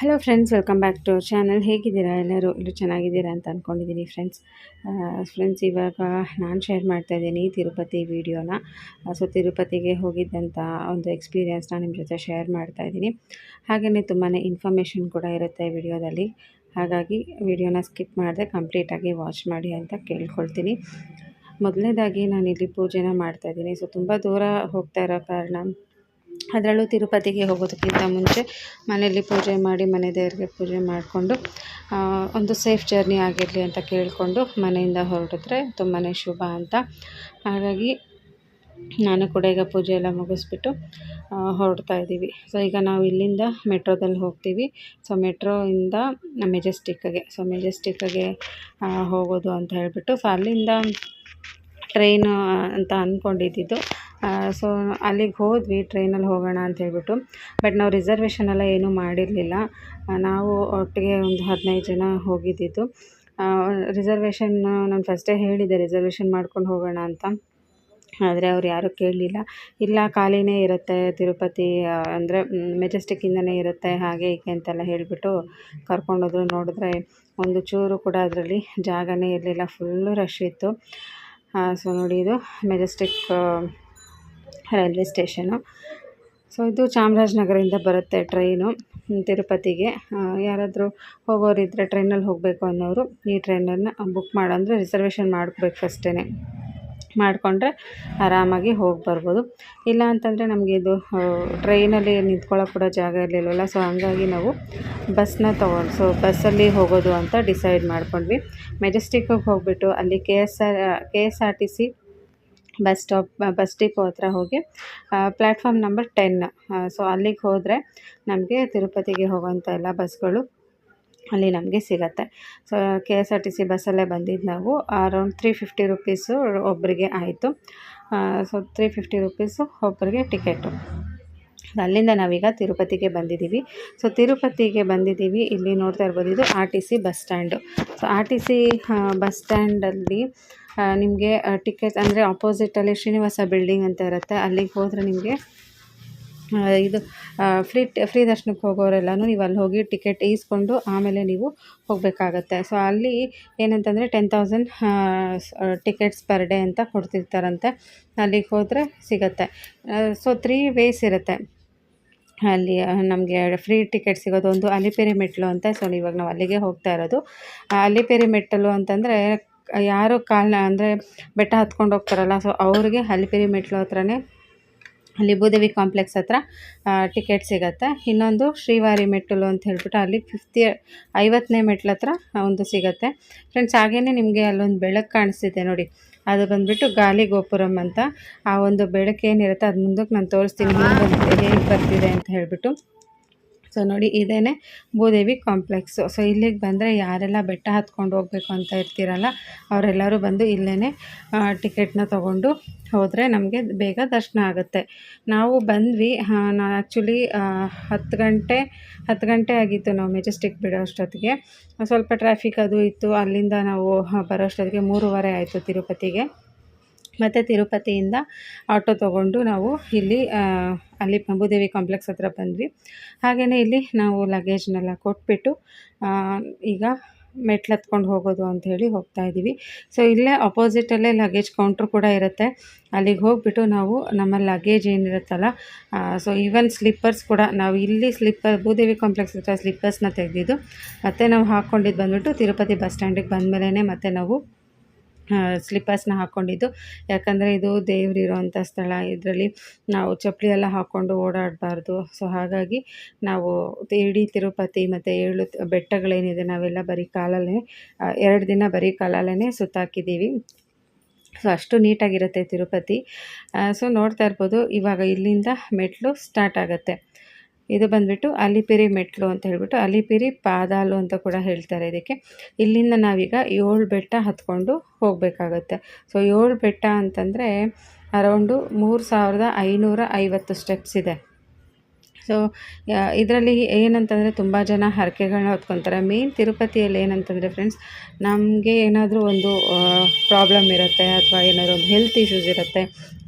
Hello friends welcome back to our channel ಹೇಗಿದ್ದೀರಾ ಎಲ್ಲರೂ? ಎಲ್ಲರೂ ಚೆನ್ನಾಗಿದ್ದೀರಾ ಅಂತ ಅಂದ್ಕೊಂಡಿದ್ದೀನಿ ಫ್ರೆಂಡ್ಸ್ ಫ್ರೆಂಡ್ಸ್ ಇವಾಗ ನಾನು ಶೇರ್ ಮಾಡ್ತಾ ಇದ್ದೀನಿ ತಿರುಪತಿ ವಿಡಿಯೋನ ಸೊ ತಿರುಪತಿಗೆ ಹೋಗಿದ್ದಂಥ ಒಂದು ಎಕ್ಸ್ಪೀರಿಯೆನ್ಸ್ನ ನಿಮ್ಮ ಜೊತೆ ಶೇರ್ ಮಾಡ್ತಾ ಇದ್ದೀನಿ. ಹಾಗೆಯೇ ತುಂಬಾ ಇನ್ಫಾರ್ಮೇಷನ್ ಕೂಡ ಇರುತ್ತೆ ವಿಡಿಯೋದಲ್ಲಿ ಹಾಗಾಗಿ ವಿಡಿಯೋನ ಸ್ಕಿಪ್ ಮಾಡಿದೆ ಕಂಪ್ಲೀಟಾಗಿ ವಾಚ್ ಮಾಡಿ ಅಂತ ಕೇಳ್ಕೊಳ್ತೀನಿ. ಮೊದಲನೇದಾಗಿ ಇಲ್ಲಿ ಪೂಜೆನ ಮಾಡ್ತಾಯಿದ್ದೀನಿ ಸೊ ತುಂಬ ದೂರ ಹೋಗ್ತಾ ಇರೋ ಕಾರಣ ಅದರಲ್ಲೂ ತಿರುಪತಿಗೆ ಹೋಗೋದಕ್ಕಿಂತ ಮುಂಚೆ ಮನೆಯಲ್ಲಿ ಪೂಜೆ ಮಾಡಿ ಮನೆ ದೇವರಿಗೆ ಪೂಜೆ ಮಾಡಿಕೊಂಡು ಒಂದು ಸೇಫ್ ಜರ್ನಿ ಆಗಿರಲಿ ಅಂತ ಕೇಳಿಕೊಂಡು ಮನೆಯಿಂದ ಹೊರಟಿದ್ರೆ ತುಂಬಾ ಶುಭ ಅಂತ. ಹಾಗಾಗಿ ನಾನು ಕೂಡ ಈಗ ಪೂಜೆ ಎಲ್ಲ ಮುಗಿಸ್ಬಿಟ್ಟು ಹೊರಡ್ತಾ ಇದ್ದೀವಿ. ಸೊ ಈಗ ನಾವು ಇಲ್ಲಿಂದ ಮೆಟ್ರೋದಲ್ಲಿ ಹೋಗ್ತೀವಿ. ಸೊ ಮೆಟ್ರೋಯಿಂದ ಮೆಜೆಸ್ಟಿಕ್ಗೆ ಸೊ ಮೆಜೆಸ್ಟಿಕ್ಗೆ ಹೋಗೋದು ಅಂತ ಹೇಳಿಬಿಟ್ಟು ಸೊ ಅಲ್ಲಿಂದ ಟ್ರೈನು ಅಂತ ಅಂದ್ಕೊಂಡಿದ್ದು ಸೊ ಅಲ್ಲಿಗೆ ಹೋದ್ವಿ ಟ್ರೈನಲ್ಲಿ ಹೋಗೋಣ ಅಂತ ಹೇಳ್ಬಿಟ್ಟು ಬಟ್ ನಾವು ರಿಸರ್ವೇಷನ್ ಎಲ್ಲ ಏನೂ ಮಾಡಿರಲಿಲ್ಲ. ನಾವು ಒಟ್ಟಿಗೆ ಒಂದು ಹದಿನೈದು ಜನ ಹೋಗಿದ್ದಿದ್ದು. ರಿಸರ್ವೇಷನ್ ನಾನು ಫಸ್ಟೇ ಹೇಳಿದ್ದೆ ರಿಸರ್ವೇಷನ್ ಮಾಡ್ಕೊಂಡು ಹೋಗೋಣ ಅಂತ. ಆದರೆ ಅವ್ರು ಯಾರೂ ಕೇಳಲಿಲ್ಲ. ಇಲ್ಲ, ಖಾಲಿನೇ ಇರುತ್ತೆ, ತಿರುಪತಿ ಅಂದರೆ ಮೆಜೆಸ್ಟಿಕ್ಕಿಂದನೇ ಇರುತ್ತೆ, ಹಾಗೆ ಹೀಗೆ ಅಂತೆಲ್ಲ ಹೇಳಿಬಿಟ್ಟು ಕರ್ಕೊಂಡೋದ್ರು ನೋಡಿದ್ರೆ ಒಂದು ಚೂರು ಕೂಡ ಅದರಲ್ಲಿ ಜಾಗನೇ ಇರಲಿಲ್ಲ. ಫುಲ್ಲು ರಶ್ ಇತ್ತು. ಸೊ ನೋಡಿ ಇದು ಮೆಜೆಸ್ಟಿಕ್ ರೈಲ್ವೆ ಸ್ಟೇಷನು. ಸೊ, ಇದು ಚಾಮರಾಜನಗರಿಂದ ಬರುತ್ತೆ ಟ್ರೈನು ತಿರುಪತಿಗೆ. ಯಾರಾದರೂ ಹೋಗೋರಿದ್ದರೆ ಟ್ರೈನಲ್ಲಿ ಹೋಗಬೇಕು ಅನ್ನೋರು ಈ ಟ್ರೈನನ್ನು ಬುಕ್ ಮಾಡಂದರೆ ರಿಸರ್ವೇಷನ್ ಮಾಡ್ಕೋಬೇಕು ಫಸ್ಟೇ ಮಾಡಿಕೊಂಡ್ರೆ ಆರಾಮಾಗಿ ಹೋಗಿ ಬರ್ಬೋದು. ಇಲ್ಲ ಅಂತಂದರೆ ನಮಗೆ ಇದು ಟ್ರೈನಲ್ಲಿ ನಿಂತ್ಕೊಳ್ಳೋಕೆ ಕೂಡ ಜಾಗ ಇರಲಿಲ್ಲವಲ್ಲ ಸೊ ಹಂಗಾಗಿ ನಾವು ಬಸ್ನ ತೊಗೊಂಡು, ಸೊ ಬಸ್ಸಲ್ಲಿ ಹೋಗೋದು ಅಂತ ಡಿಸೈಡ್ ಮಾಡ್ಕೊಂಡ್ವಿ. ಮೆಜೆಸ್ಟಿಕ್ಕಿಗೆ ಹೋಗಿಬಿಟ್ಟು ಅಲ್ಲಿ K S R, K S R T C bus stop bus depot ಹತ್ರ ಹೋಗಿ ಪ್ಲ್ಯಾಟ್ಫಾರ್ಮ್ ನಂಬರ್ ಟೆನ್ ಸೊ ಅಲ್ಲಿಗೆ ಹೋದರೆ ನಮಗೆ ತಿರುಪತಿಗೆ ಹೋಗೋಂಥ ಎಲ್ಲ ಬಸ್ಗಳು ಅಲ್ಲಿ ನಮಗೆ ಸಿಗತ್ತೆ. So, K S R T C ಬಸ್ಸಲ್ಲೇ ಬಂದಿದ್ದು ನಾವು, ಅರೌಂಡ್ ತ್ರೀ ಫಿಫ್ಟಿ ರುಪೀಸು ಒಬ್ಬರಿಗೆ ಆಯಿತು. ಸೊ ತ್ರೀ ಫಿಫ್ಟಿ ರುಪೀಸು ಒಬ್ಬರಿಗೆ ಟಿಕೆಟು. ಅಲ್ಲಿಂದ ನಾವೀಗ ತಿರುಪತಿಗೆ ಬಂದಿದ್ದೀವಿ. ಸೊ, ತಿರುಪತಿಗೆ ಬಂದಿದ್ದೀವಿ, ಇಲ್ಲಿ ನೋಡ್ತಾ ಇರ್ಬೋದು ಇದು R T C bus stand. So, R T C bus ಸ್ಟ್ಯಾಂಡಲ್ಲಿ ನಿಮಗೆ ಟಿಕೆಟ್ ಅಂದರೆ ಅಪೋಸಿಟಲ್ಲಿ ಶ್ರೀನಿವಾಸ ಬಿಲ್ಡಿಂಗ್ ಅಂತ ಇರುತ್ತೆ. ಅಲ್ಲಿಗೆ ಹೋದರೆ ನಿಮಗೆ ಇದು ಫ್ರೀ ಫ್ರೀ ದರ್ಶನಕ್ಕೆ ಹೋಗೋರೆಲ್ಲನೂ ನೀವು ಅಲ್ಲಿ ಹೋಗಿ ಟಿಕೆಟ್ ಈಸ್ಕೊಂಡು ಆಮೇಲೆ ನೀವು ಹೋಗಬೇಕಾಗತ್ತೆ. ಸೊ ಅಲ್ಲಿ ಏನಂತಂದರೆ ten thousand tickets per day ಅಂತ ಕೊಡ್ತಿರ್ತಾರಂತೆ. ಅಲ್ಲಿಗೆ ಹೋದರೆ ಸಿಗತ್ತೆ. ಸೊ ತ್ರೀ ವೇಸ್ ಇರುತ್ತೆ. ಅಲ್ಲಿ ನಮಗೆ ಫ್ರೀ ಟಿಕೆಟ್ ಸಿಗೋದು ಒಂದು ಅಲಿಪೇರಿ ಮೆಟ್ಲು ಅಂತ ಸೊ ಇವಾಗ ನಾವು ಅಲ್ಲಿಗೆ ಹೋಗ್ತಾ ಇರೋದು. ಅಲಿಪೇರಿ ಮೆಟ್ಟಲು ಅಂತಂದರೆ ಯಾರು ಕಾಲ್ನ ಅಂದರೆ ಬೆಟ್ಟ ಹತ್ಕೊಂಡು ಹೋಗ್ತಾರಲ್ಲ ಸೊ ಅವ್ರಿಗೆ ಹಲಿಪಿರಿ ಮೆಟ್ಲು ಹತ್ರನೇ ಅಲ್ಲಿ ಭೂದೇವಿ ಕಾಂಪ್ಲೆಕ್ಸ್ ಹತ್ರ ಟಿಕೆಟ್ ಸಿಗುತ್ತೆ. ಇನ್ನೊಂದು ಶ್ರೀವಾರಿ ಮೆಟ್ಟಲು ಅಂತ ಹೇಳ್ಬಿಟ್ಟು ಅಲ್ಲಿ ಫಿಫ್ತಿ ಐವತ್ತನೇ ಮೆಟ್ಲ ಹತ್ರ ಒಂದು ಸಿಗುತ್ತೆ. ಫ್ರೆಂಡ್ಸ್ ಹಾಗೇ ನಿಮಗೆ ಅಲ್ಲೊಂದು ಬೆಳಕು ಕಾಣಿಸ್ತಿದೆ ನೋಡಿ. ಅದು ಬಂದುಬಿಟ್ಟು ಗಾಲಿ ಗೋಪುರಂ ಅಂತ. ಆ ಒಂದು ಬೆಳಕು ಏನಿರುತ್ತೆ, ಅದು ಮುಂದಕ್ಕೆ ನಾನು ತೋರಿಸ್ತೀನಿ ಹೇಗೆ ಬರ್ತಿದೆ ಅಂತ ಹೇಳಿಬಿಟ್ಟು. ಸೊ ನೋಡಿ ಇದೇ ಭೂದೇವಿ ಕಾಂಪ್ಲೆಕ್ಸು. ಸೊ ಇಲ್ಲಿಗೆ ಬಂದರೆ ಯಾರೆಲ್ಲ ಬೆಟ್ಟ ಹತ್ಕೊಂಡು ಹೋಗಬೇಕು ಅಂತ ಇರ್ತೀರಲ್ಲ, ಅವರೆಲ್ಲರೂ ಬಂದು ಇಲ್ಲೇ ಟಿಕೆಟ್ನ ತೊಗೊಂಡು ಹೋದರೆ ನಮಗೆ ಬೇಗ ದರ್ಶನ ಆಗುತ್ತೆ. ನಾವು ಬಂದ್ವಿ ನಾ ಆ್ಯಕ್ಚುಲಿ ಹತ್ತು ಗಂಟೆ ಹತ್ತು ಗಂಟೆ ಆಗಿತ್ತು ನಾವು ಮೆಜೆಸ್ಟಿಕ್ ಬಿಡೋ ಅಷ್ಟೊತ್ತಿಗೆ. ಸ್ವಲ್ಪ ಟ್ರಾಫಿಕ್ ಅದು ಇತ್ತು, ಅಲ್ಲಿಂದ ನಾವು ಬರೋ ಅಷ್ಟೊತ್ತಿಗೆ ಮೂರುವರೆ ಆಯಿತು ತಿರುಪತಿಗೆ. ಮತ್ತು ತಿರುಪತಿಯಿಂದ ಆಟೋ ತೊಗೊಂಡು ನಾವು ಇಲ್ಲಿ ಅಲ್ಲಿ ಭೂದೇವಿ ಕಾಂಪ್ಲೆಕ್ಸ್ ಹತ್ರ ಬಂದ್ವಿ. ಹಾಗೆಯೇ ಇಲ್ಲಿ ನಾವು ಲಗೇಜ್ನೆಲ್ಲ ಕೊಟ್ಬಿಟ್ಟು ಈಗ ಮೆಟ್ಲು ಹತ್ಕೊಂಡು ಹೋಗೋದು ಅಂತ ಹೇಳಿ ಹೋಗ್ತಾ ಇದ್ದೀವಿ. ಸೊ ಇಲ್ಲೇ ಅಪೋಸಿಟಲ್ಲೇ ಲಗೇಜ್ ಕೌಂಟ್ರ್ ಕೂಡ ಇರುತ್ತೆ. ಅಲ್ಲಿಗೆ ಹೋಗ್ಬಿಟ್ಟು ನಾವು ನಮ್ಮ ಲಗೇಜ್ ಏನಿರುತ್ತಲ್ಲ ಸೊ ಈವನ್ ಸ್ಲಿಪ್ಪರ್ಸ್ ಕೂಡ ನಾವು ಇಲ್ಲಿ ಸ್ಲಿಪ್ಪರ್ ಭೂದೇವಿ ಕಾಂಪ್ಲೆಕ್ಸ್ ಹತ್ರ ಸ್ಲಿಪ್ಪರ್ಸ್ನ ತೆಗೆದಿದ್ದು, ಮತ್ತು ನಾವು ಹಾಕ್ಕೊಂಡಿದ್ದು ಬಂದುಬಿಟ್ಟು ತಿರುಪತಿ ಬಸ್ ಸ್ಟ್ಯಾಂಡಿಗೆ ಬಂದಮೇಲೆ ಮತ್ತೆ ನಾವು ಸ್ಲಿಪ್ಪರ್ಸ್ನ ಹಾಕ್ಕೊಂಡಿದ್ದು ಯಾಕಂದರೆ ಇದು ದೇವ್ರಿರೋವಂಥ ಸ್ಥಳ. ಇದರಲ್ಲಿ ನಾವು ಚಪ್ಪಲಿ ಎಲ್ಲ ಹಾಕ್ಕೊಂಡು ಓಡಾಡಬಾರ್ದು. ಸೊ ಹಾಗಾಗಿ ನಾವು ಇಡೀ ತಿರುಪತಿ ಮತ್ತು ಏಳು ಬೆಟ್ಟಗಳೇನಿದೆ, ನಾವೆಲ್ಲ ಬರೀ ಕಾಲಲ್ಲೇ ಎರಡು ದಿನ ಬರೀ ಕಾಲಲ್ಲೇ ಸುತ್ತಾಕಿದ್ದೀವಿ. ಸೊ ಅಷ್ಟು ನೀಟಾಗಿರುತ್ತೆ ತಿರುಪತಿ. ಸೊ ನೋಡ್ತಾ ಇರ್ಬೋದು. ಇವಾಗ ಇಲ್ಲಿಂದ ಮೆಟ್ಲು ಸ್ಟಾರ್ಟ್ ಆಗುತ್ತೆ. ಇದು ಬಂದುಬಿಟ್ಟು ಅಲಿಪಿರಿ ಮೆಟ್ಲು ಅಂತ ಹೇಳ್ಬಿಟ್ಟು ಅಲಿಪಿರಿ ಪಾದಾಲು ಅಂತ ಕೂಡ ಹೇಳ್ತಾರೆ ಇದಕ್ಕೆ. ಇಲ್ಲಿಂದ ನಾವೀಗ ಏಳು ಬೆಟ್ಟ ಹತ್ಕೊಂಡು ಹೋಗಬೇಕಾಗತ್ತೆ. ಸೊ ಏಳು ಬೆಟ್ಟ ಅಂತಂದರೆ ಅರೌಂಡು ಮೂರು ಸಾವಿರದ ಐನೂರ ಐವತ್ತು ಸ್ಟೆಪ್ಸ್ ಇದೆ. ಸೊ ಇದರಲ್ಲಿ ಏನಂತಂದರೆ ತುಂಬ ಜನ ಹರಕೆಗಳನ್ನ ಹೊತ್ಕೊತಾರೆ. ಮೇನ್ ತಿರುಪತಿಯಲ್ಲಿ ಏನಂತಂದರೆ ಫ್ರೆಂಡ್ಸ್ ನಮಗೆ ಏನಾದರೂ ಒಂದು ಪ್ರಾಬ್ಲಮ್ ಇರುತ್ತೆ ಅಥವಾ ಏನಾದರೂ ಒಂದು ಹೆಲ್ತ್ ಇಶ್ಯೂಸ್ ಇರುತ್ತೆ,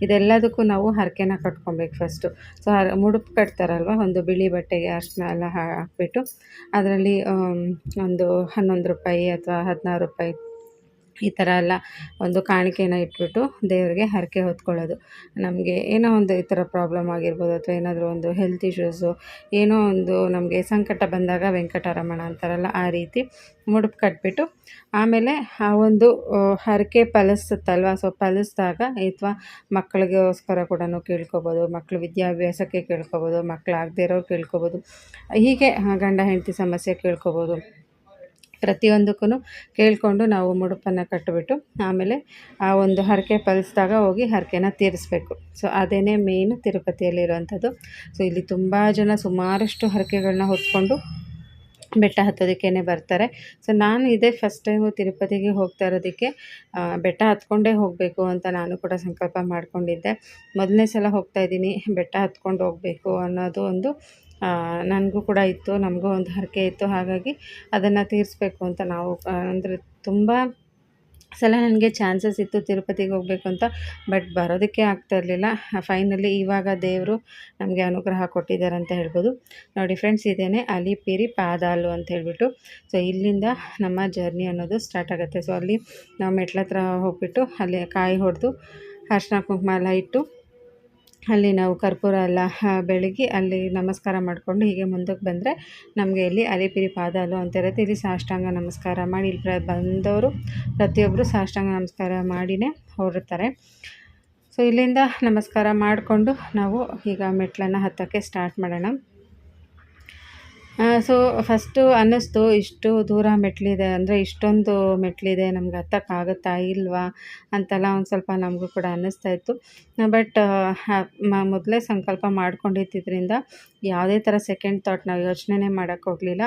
ಇದೆಲ್ಲದಕ್ಕೂ ನಾವು ಹರಕೆನ ಕಟ್ಕೊಬೇಕು ಫಸ್ಟು ಸೊ ಮುಡುಪು ಕಟ್ತಾರಲ್ವ? ಒಂದು ಬಿಳಿ ಬಟ್ಟೆಗೆ ಅರ್ಶಿನ ಎಲ್ಲ ಹಾಕ್ಬಿಟ್ಟು, ಅದರಲ್ಲಿ ಒಂದು ಹನ್ನೊಂದು ರೂಪಾಯಿ ಅಥವಾ ಹದಿನಾರು ರೂಪಾಯಿ ಈ ಥರ ಎಲ್ಲ ಒಂದು ಕಾಣಿಕೆನ ಇಟ್ಬಿಟ್ಟು ದೇವರಿಗೆ ಹರಕೆ ಹೊತ್ಕೊಳ್ಳೋದು. ನಮಗೆ ಏನೋ ಒಂದು ಈ ಥರ ಪ್ರಾಬ್ಲಮ್ ಆಗಿರ್ಬೋದು ಅಥವಾ ಏನಾದರೂ ಒಂದು ಹೆಲ್ತ್ ಇಶ್ಯೂಸು ಏನೋ ಒಂದು ನಮಗೆ ಸಂಕಟ ಬಂದಾಗ ವೆಂಕಟರಮಣ ಅಂತಾರಲ್ಲ ಆ ರೀತಿ ಮುಡುಪು ಕಟ್ಬಿಟ್ಟು ಆಮೇಲೆ ಆ ಒಂದು ಹರಕೆ ಫಲಿಸುತ್ತಲ್ವ? ಸೊ ಫಲಿಸಿದಾಗ ಅಥವಾ ಮಕ್ಕಳಿಗೋಸ್ಕರ ಕೂಡ ಕೇಳ್ಕೊಬೋದು ಮಕ್ಕಳು ವಿದ್ಯಾಭ್ಯಾಸಕ್ಕೆ ಕೇಳ್ಕೊಬೋದು ಮಕ್ಕಳಾಗದೇ ಇರೋರು ಕೇಳ್ಕೊಬೋದು, ಹೀಗೆ ಗಂಡ ಹೆಂಡತಿ ಸಮಸ್ಯೆ ಕೇಳ್ಕೊಬೋದು. ಪ್ರತಿಯೊಂದಕ್ಕೂ ಕೇಳಿಕೊಂಡು ನಾವು ಮುಡುಪನ್ನು ಕಟ್ಟಿಬಿಟ್ಟು ಆಮೇಲೆ ಆ ಒಂದು ಹರಕೆ ಫಲಿಸಿದಾಗ ಹೋಗಿ ಹರಕೆನ ತೀರಿಸ್ಬೇಕು. ಸೊ ಅದೇ ಮೇಯ್ನು ತಿರುಪತಿಯಲ್ಲಿರುವಂಥದ್ದು. ಸೊ, ಇಲ್ಲಿ ತುಂಬ ಜನ ಸುಮಾರಷ್ಟು ಹರಕೆಗಳನ್ನ ಹೊತ್ಕೊಂಡು ಬೆಟ್ಟ ಹತ್ತೋದಕ್ಕೇ ಬರ್ತಾರೆ. ಸೊ, ನಾನು ಇದೇ ಫಸ್ಟ್ ಟೈಮು ತಿರುಪತಿಗೆ ಹೋಗ್ತಾ ಇರೋದಕ್ಕೆ ಬೆಟ್ಟ ಹತ್ಕೊಂಡೇ ಹೋಗಬೇಕು ಅಂತ ನಾನು ಕೂಡ ಸಂಕಲ್ಪ ಮಾಡಿಕೊಂಡಿದ್ದೆ. ಮೊದಲನೇ ಸಲ ಹೋಗ್ತಾ ಇದ್ದೀನಿ, ಬೆಟ್ಟ ಹತ್ಕೊಂಡು ಹೋಗಬೇಕು ಅನ್ನೋದು ಒಂದು ನನಗೂ ಕೂಡ ಇತ್ತು, ನಮಗೂ ಒಂದು ಹರಕೆ ಇತ್ತು. ಹಾಗಾಗಿ ಅದನ್ನು ತೀರಿಸ್ಬೇಕು ಅಂತ ನಾವು ಅಂದರೆ ತುಂಬ ಸಲ ನನಗೆ ಚಾನ್ಸಸ್ ಇತ್ತು ತಿರುಪತಿಗೆ ಹೋಗಬೇಕು ಅಂತ ಬಟ್ ಬರೋದಕ್ಕೆ ಆಗ್ತಾ ಇರಲಿಲ್ಲ. ಫೈನಲಿ ಇವಾಗ ದೇವರು ನಮಗೆ ಅನುಗ್ರಹ ಕೊಟ್ಟಿದ್ದಾರೆ ಅಂತ ಹೇಳ್ಬೋದು. ನೋಡಿ ಫ್ರೆಂಡ್ಸ್ ಇದೇನೆ ಅಲಿಪಿರಿ ಪಾದಾಲು ಅಂತ ಹೇಳ್ಬಿಟ್ಟು. ಸೊ ಇಲ್ಲಿಂದ ನಮ್ಮ ಜರ್ನಿ ಅನ್ನೋದು ಸ್ಟಾರ್ಟ್ ಆಗುತ್ತೆ. ಸೊ ಅಲ್ಲಿ ನಾವು ಮೆಟ್ಲ ಹತ್ರ ಹೋಗ್ಬಿಟ್ಟು, ಅಲ್ಲಿ ಕಾಯಿ ಹೊಡೆದು ಅರ್ಶಿನ ಕುಂಕುಮ ಎಲ್ಲ ಇಟ್ಟು ಅಲ್ಲಿ ನಾವು ಕರ್ಪೂರ ಎಲ್ಲ ಬೆಳಗಿ ಅಲ್ಲಿ ನಮಸ್ಕಾರ ಮಾಡಿಕೊಂಡು ಹೀಗೆ ಮುಂದಕ್ಕೆ ಬಂದರೆ ನಮಗೆ ಇಲ್ಲಿ ಅಲಿಪಿರಿ ಪಾದಾಲು ಅಂತ ಇರುತ್ತೆ ಇಲ್ಲಿ ಸಾಷ್ಟಾಂಗ ನಮಸ್ಕಾರ ಮಾಡಿ ಇಲ್ಲಿ ಬಂದವರು ಪ್ರತಿಯೊಬ್ಬರು ಸಾಷ್ಟಾಂಗ ನಮಸ್ಕಾರ ಮಾಡಿನೇ ಹೊರಡ್ತಾರೆ. ಸೊ ಇಲ್ಲಿಂದ ನಮಸ್ಕಾರ ಮಾಡಿಕೊಂಡು ನಾವು ಈಗ ಮೆಟ್ಲನ್ನು ಹತ್ತೋಕ್ಕೆ ಸ್ಟಾರ್ಟ್ ಮಾಡೋಣ. ಸೊ ಫಸ್ಟು ಅನ್ನಿಸ್ತು, ಇಷ್ಟು ದೂರ ಮೆಟ್ಲಿದೆ ಅಂದರೆ ಇಷ್ಟೊಂದು ಮೆಟ್ಲಿದೆ, ನಮ್ಗೆ ಹತ್ತಕ್ಕಾಗುತ್ತಾ ಇಲ್ವಾ ಅಂತೆಲ್ಲ ಒಂದು ಸ್ವಲ್ಪ ನಮಗೂ ಕೂಡ ಅನ್ನಿಸ್ತಾ ಇತ್ತು. ಬಟ್ ಮೊದಲೇ ಸಂಕಲ್ಪ ಮಾಡ್ಕೊಂಡಿದ್ದರಿಂದ ಯಾವುದೇ ಥರ ಸೆಕೆಂಡ್ ಥಾಟ್ ನಾವು ಯೋಚನೆ ಮಾಡೋಕ್ಕೆ ಹೋಗಲಿಲ್ಲ.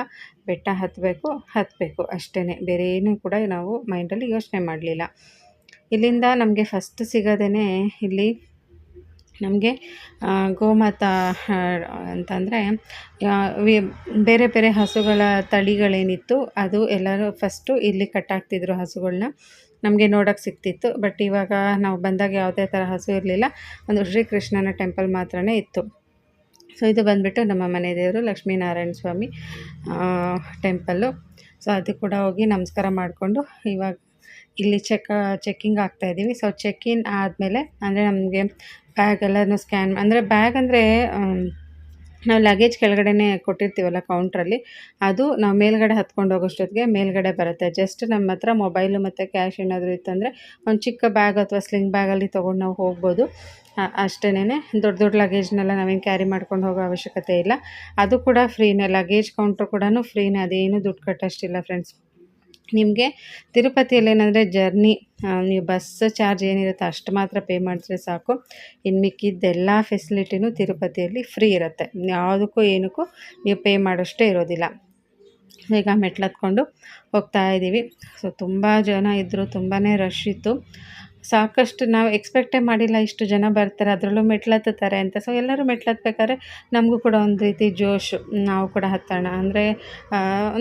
ಬೆಟ್ಟ ಹತ್ತಬೇಕು ಹತ್ತಬೇಕು ಅಷ್ಟೇ ಬೇರೆ ಏನೂ ಕೂಡ ನಾವು ಮೈಂಡಲ್ಲಿ ಯೋಚನೆ ಮಾಡಲಿಲ್ಲ. ಇಲ್ಲಿಂದ ನಮಗೆ ಫಸ್ಟ್ ಸಿಗೋದೇ ಇಲ್ಲಿ ನಮಗೆ ಗೋಮಾತ ಅಂತಂದರೆ ಬೇರೆ ಬೇರೆ ಹಸುಗಳ ತಳಿಗಳೇನಿತ್ತು, ಅದು ಎಲ್ಲರೂ ಫಸ್ಟು ಇಲ್ಲಿ ಕಟ್ಟಾಕ್ತಿದ್ರು ಹಸುಗಳನ್ನ ನಮಗೆ ನೋಡೋಕ್ಕೆ ಸಿಗ್ತಿತ್ತು ಬಟ್ ಇವಾಗ ನಾವು ಬಂದಾಗ ಯಾವುದೇ ಥರ ಹಸು ಇರಲಿಲ್ಲ. ಒಂದು ಶ್ರೀಕೃಷ್ಣನ ಟೆಂಪಲ್ ಮಾತ್ರ ಇತ್ತು. ಸೊ ಇದು ಬಂದುಬಿಟ್ಟು ನಮ್ಮ ಮನೆ ದೇವರು ಲಕ್ಷ್ಮೀನಾರಾಯಣ ಸ್ವಾಮಿ ಟೆಂಪಲ್ಲು ಸೊ ಅದು ಕೂಡ ಹೋಗಿ ನಮಸ್ಕಾರ ಮಾಡಿಕೊಂಡು ಇವಾಗ ಇಲ್ಲಿ ಚೆಕ್ ಚೆಕ್ಕಿಂಗ್ ಆಗ್ತಾಯಿದ್ದೀವಿ ಸೊ ಚೆಕ್ ಇನ್ ಆದಮೇಲೆ, ಅಂದರೆ ನಮಗೆ ಬ್ಯಾಗ್ ಎಲ್ಲನೂ ಸ್ಕ್ಯಾನ್ ಅಂದರೆ ಬ್ಯಾಗ್ ಅಂದರೆ ನಾವು ಲಗೇಜ್ ಕೆಳಗಡೆನೇ ಕೊಟ್ಟಿರ್ತೀವಲ್ಲ ಕೌಂಟ್ರಲ್ಲಿ ಅದು ನಾವು ಮೇಲ್ಗಡೆ ಹತ್ಕೊಂಡು ಹೋಗೋಷ್ಟೊತ್ತಿಗೆ ಮೇಲ್ಗಡೆ ಬರುತ್ತೆ. ಜಸ್ಟ್ ನಮ್ಮ ಹತ್ರ ಮೊಬೈಲು ಮತ್ತು ಕ್ಯಾಶ್ ಏನಾದರೂ ಇತ್ತಂದರೆ, ಒಂದು ಚಿಕ್ಕ ಬ್ಯಾಗ್ ಅಥವಾ ಸ್ಲಿಂಗ್ ಬ್ಯಾಗಲ್ಲಿ ತೊಗೊಂಡು ನಾವು ಹೋಗ್ಬೋದು. ಅಷ್ಟೇನೆ ದೊಡ್ಡ ದೊಡ್ಡ ಲಗೇಜ್ನೆಲ್ಲ ನಾವೇನು ಕ್ಯಾರಿ ಮಾಡ್ಕೊಂಡು ಹೋಗೋ ಅವಶ್ಯಕತೆ ಇಲ್ಲ. ಅದು ಕೂಡ ಫ್ರೀನೇ ಲಗೇಜ್ ಕೌಂಟ್ರ್ ಕೂಡ ಫ್ರೀನೇ ಅದೇನು ದುಡ್ಡು ಕಟ್ಟೋಷ್ಟಿಲ್ಲ ಫ್ರೆಂಡ್ಸ್ ನಿಮಗೆ ತಿರುಪತಿಯಲ್ಲಿ ಏನಂದರೆ ಜರ್ನಿ ನೀವು ಬಸ್ ಚಾರ್ಜ್ ಏನಿರುತ್ತೆ ಅಷ್ಟು ಮಾತ್ರ ಪೇ ಮಾಡಿದ್ರೆ ಸಾಕು. ಇನ್ನು ಮಿಕ್ಕಿದ್ದೆಲ್ಲ ಫೆಸಿಲಿಟಿನೂ ತಿರುಪತಿಯಲ್ಲಿ ಫ್ರೀ ಇರುತ್ತೆ. ಯಾವುದಕ್ಕೂ ಏನಕ್ಕೂ ನೀವು ಪೇ ಮಾಡೋಷ್ಟೇ ಇರೋದಿಲ್ಲ. ಈಗ ಮೆಟ್ಲು ಹತ್ಕೊಂಡು ಹೋಗ್ತಾ ಇದ್ದೀವಿ ಸೊ ತುಂಬ ಜನ ಇದ್ದರು ತುಂಬಾ ರಶ್ ಇತ್ತು. ಸಾಕಷ್ಟು ನಾವು ಎಕ್ಸ್ಪೆಕ್ಟೇ ಮಾಡಿಲ್ಲ ಇಷ್ಟು ಜನ ಬರ್ತಾರೆ, ಅದರಲ್ಲೂ ಮೆಟ್ಲತ್ತಾರೆ ಅಂತ. ಸೊ ಎಲ್ಲರೂ ಮೆಟ್ಲತ್ಬೇಕಾದ್ರೆ ನಮಗೂ ಕೂಡ ಒಂದು ರೀತಿ ಜೋಶು, ನಾವು ಕೂಡ ಹತ್ತೋಣ. ಅಂದರೆ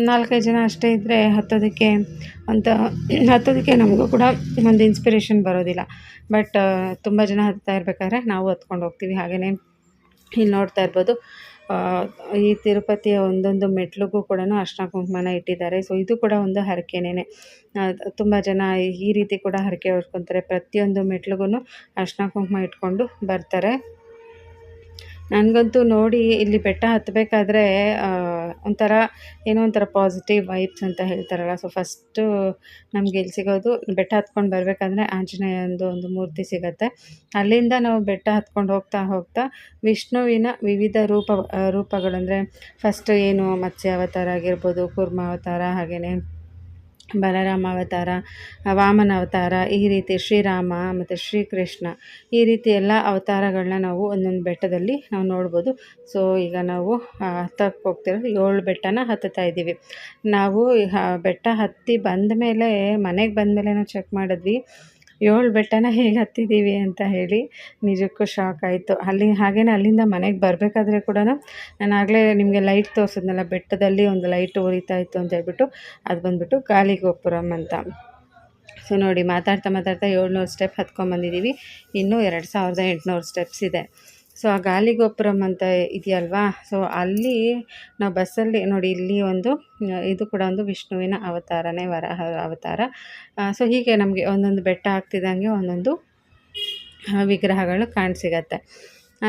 ನಾಲ್ಕೈದು ಜನ ಅಷ್ಟೇ ಇದ್ದರೆ ಹತ್ತೋದಕ್ಕೆ ಅಂತ, ಹತ್ತೋದಕ್ಕೆ ನಮಗೂ ಕೂಡ ಒಂದು ಇನ್ಸ್ಪಿರೇಷನ್ ಬರೋದಿಲ್ಲ. ಬಟ್ ತುಂಬ ಜನ ಹತ್ತಾ ಇರಬೇಕಾದ್ರೆ ನಾವು ಹತ್ಕೊಂಡು ಹೋಗ್ತೀವಿ. ಹಾಗೆಯೇ ಇಲ್ಲಿ ನೋಡ್ತಾ ಇರ್ಬೋದು. ಈ ತಿರುಪತಿಯ ಒಂದೊಂದು ಮೆಟ್ಲಿಗೂ ಕೂಡ ಅರ್ಶಿನ ಕುಂಕುಮನ ಇಟ್ಟಿದ್ದಾರೆ. ಸೊ ಇದು ಕೂಡ ಒಂದು ಹರಕೆನೇ ತುಂಬ ಜನ ಈ ರೀತಿ ಕೂಡ ಹರಕೆ ಹೊಡ್ಕೊತಾರೆ. ಪ್ರತಿಯೊಂದು ಮೆಟ್ಲಿಗೂ ಅರಿಶಿಣ ಕುಂಕುಮ ಇಟ್ಕೊಂಡು ಬರ್ತಾರೆ. ನನಗಂತೂ ನೋಡಿ ಇಲ್ಲಿ ಬೆಟ್ಟ ಹತ್ತಬೇಕಾದ್ರೆ ಒಂಥರ ಏನೋ ಒಂಥರ ಪಾಸಿಟಿವ್ ವೈಬ್ಸ್ ಅಂತ ಹೇಳ್ತಾರಲ್ಲ. ಸೊ ಫಸ್ಟು ನಮಗೆ ಇಲ್ಲಿ ಸಿಗೋದು, ಬೆಟ್ಟ ಹತ್ಕೊಂಡು ಬರಬೇಕಾದ್ರೆ ಆಂಜನೇಯಂದು ಒಂದು ಮೂರ್ತಿ ಸಿಗುತ್ತೆ. ಅಲ್ಲಿಂದ ನಾವು ಬೆಟ್ಟ ಹತ್ಕೊಂಡು ಹೋಗ್ತಾ ಹೋಗ್ತಾ ವಿಷ್ಣುವಿನ ವಿವಿಧ ರೂಪ ರೂಪಗಳು ಫಸ್ಟು ಏನು ಮತ್ಸ್ಯ ಅವತಾರ ಆಗಿರ್ಬೋದು ಕೂರ್ಮ ಅವತಾರ ಹಾಗೆಯೇ ಬಲರಾಮ ಅವತಾರ, ವಾಮನ ಅವತಾರ, ಈ ರೀತಿ ಶ್ರೀರಾಮ ಮತ್ತು ಶ್ರೀಕೃಷ್ಣ, ಈ ರೀತಿ ಎಲ್ಲ ಅವತಾರಗಳನ್ನ ನಾವು ಒಂದೊಂದು ಬೆಟ್ಟದಲ್ಲಿ ನಾವು ನೋಡ್ಬೋದು. ಸೊ ಈಗ ನಾವು ಹತ್ತಕ್ಕೆ ಹೋಗ್ತಿರೋದು ಏಳು ಬೆಟ್ಟನ ಹತ್ತುತ್ತಾ ಇದ್ದೀವಿ. ನಾವು ಬೆಟ್ಟ ಹತ್ತಿ ಬಂದ ಮೇಲೆ, ಮನೆಗೆ ಬಂದ ಮೇಲೆ ನಾವು ಚೆಕ್ ಮಾಡಿದ್ವಿ. ಏಳು ಬೆಟ್ಟನ ಹೇಗೆ ಹತ್ತಿದ್ದೀವಿ ಅಂತ ಹೇಳಿ ನಿಜಕ್ಕೂ ಶಾಕ್ ಆಯಿತು. ಅಲ್ಲಿ ಹಾಗೇ ಅಲ್ಲಿಂದ ಮನೆಗೆ ಬರಬೇಕಾದ್ರೆ ಕೂಡ ನಾನು ಆಗಲೇ ನಿಮಗೆ ಲೈಟ್ ತೋರಿಸಿದ್ನಲ್ಲ, ಬೆಟ್ಟದಲ್ಲಿ ಒಂದು ಲೈಟ್ ಉರಿತಾ ಇತ್ತು ಅಂತ ಹೇಳ್ಬಿಟ್ಟು ಅದು ಬಂದುಬಿಟ್ಟು ಗಾಲಿಗೋಪುರಂ ಅಂತ. ಸೊ ನೋಡಿ ಮಾತಾಡ್ತಾ ಮಾತಾಡ್ತಾ ಏಳ್ನೂರು ಸ್ಟೆಪ್ ಹತ್ಕೊಂಡ್ಬಂದಿದ್ದೀವಿ ಇನ್ನೂ ಎರಡು ಸಾವಿರದ ಎಂಟುನೂರು ಸ್ಟೆಪ್ಸ್ ಇದೆ. ಸೊ ಆ ಗಾಲಿಗೋಪುರಂ ಅಂತ ಇದೆಯಲ್ವಾ? ಸೊ ಅಲ್ಲಿ ನಾವು ಬಸ್ಸಲ್ಲಿ ನೋಡಿ ಇಲ್ಲಿ ಒಂದು, ಇದು ಕೂಡ ಒಂದು ವಿಷ್ಣುವಿನ ಅವತಾರನೇ ವರಹ, ಅವತಾರ. ಸೊ ಹೀಗೆ ನಮಗೆ ಒಂದೊಂದು ಬೆಟ್ಟ ಆಗ್ತಿದ್ದಂಗೆ ಒಂದೊಂದು ವಿಗ್ರಹಗಳು ಕಾಣಸಿಗತ್ತೆ.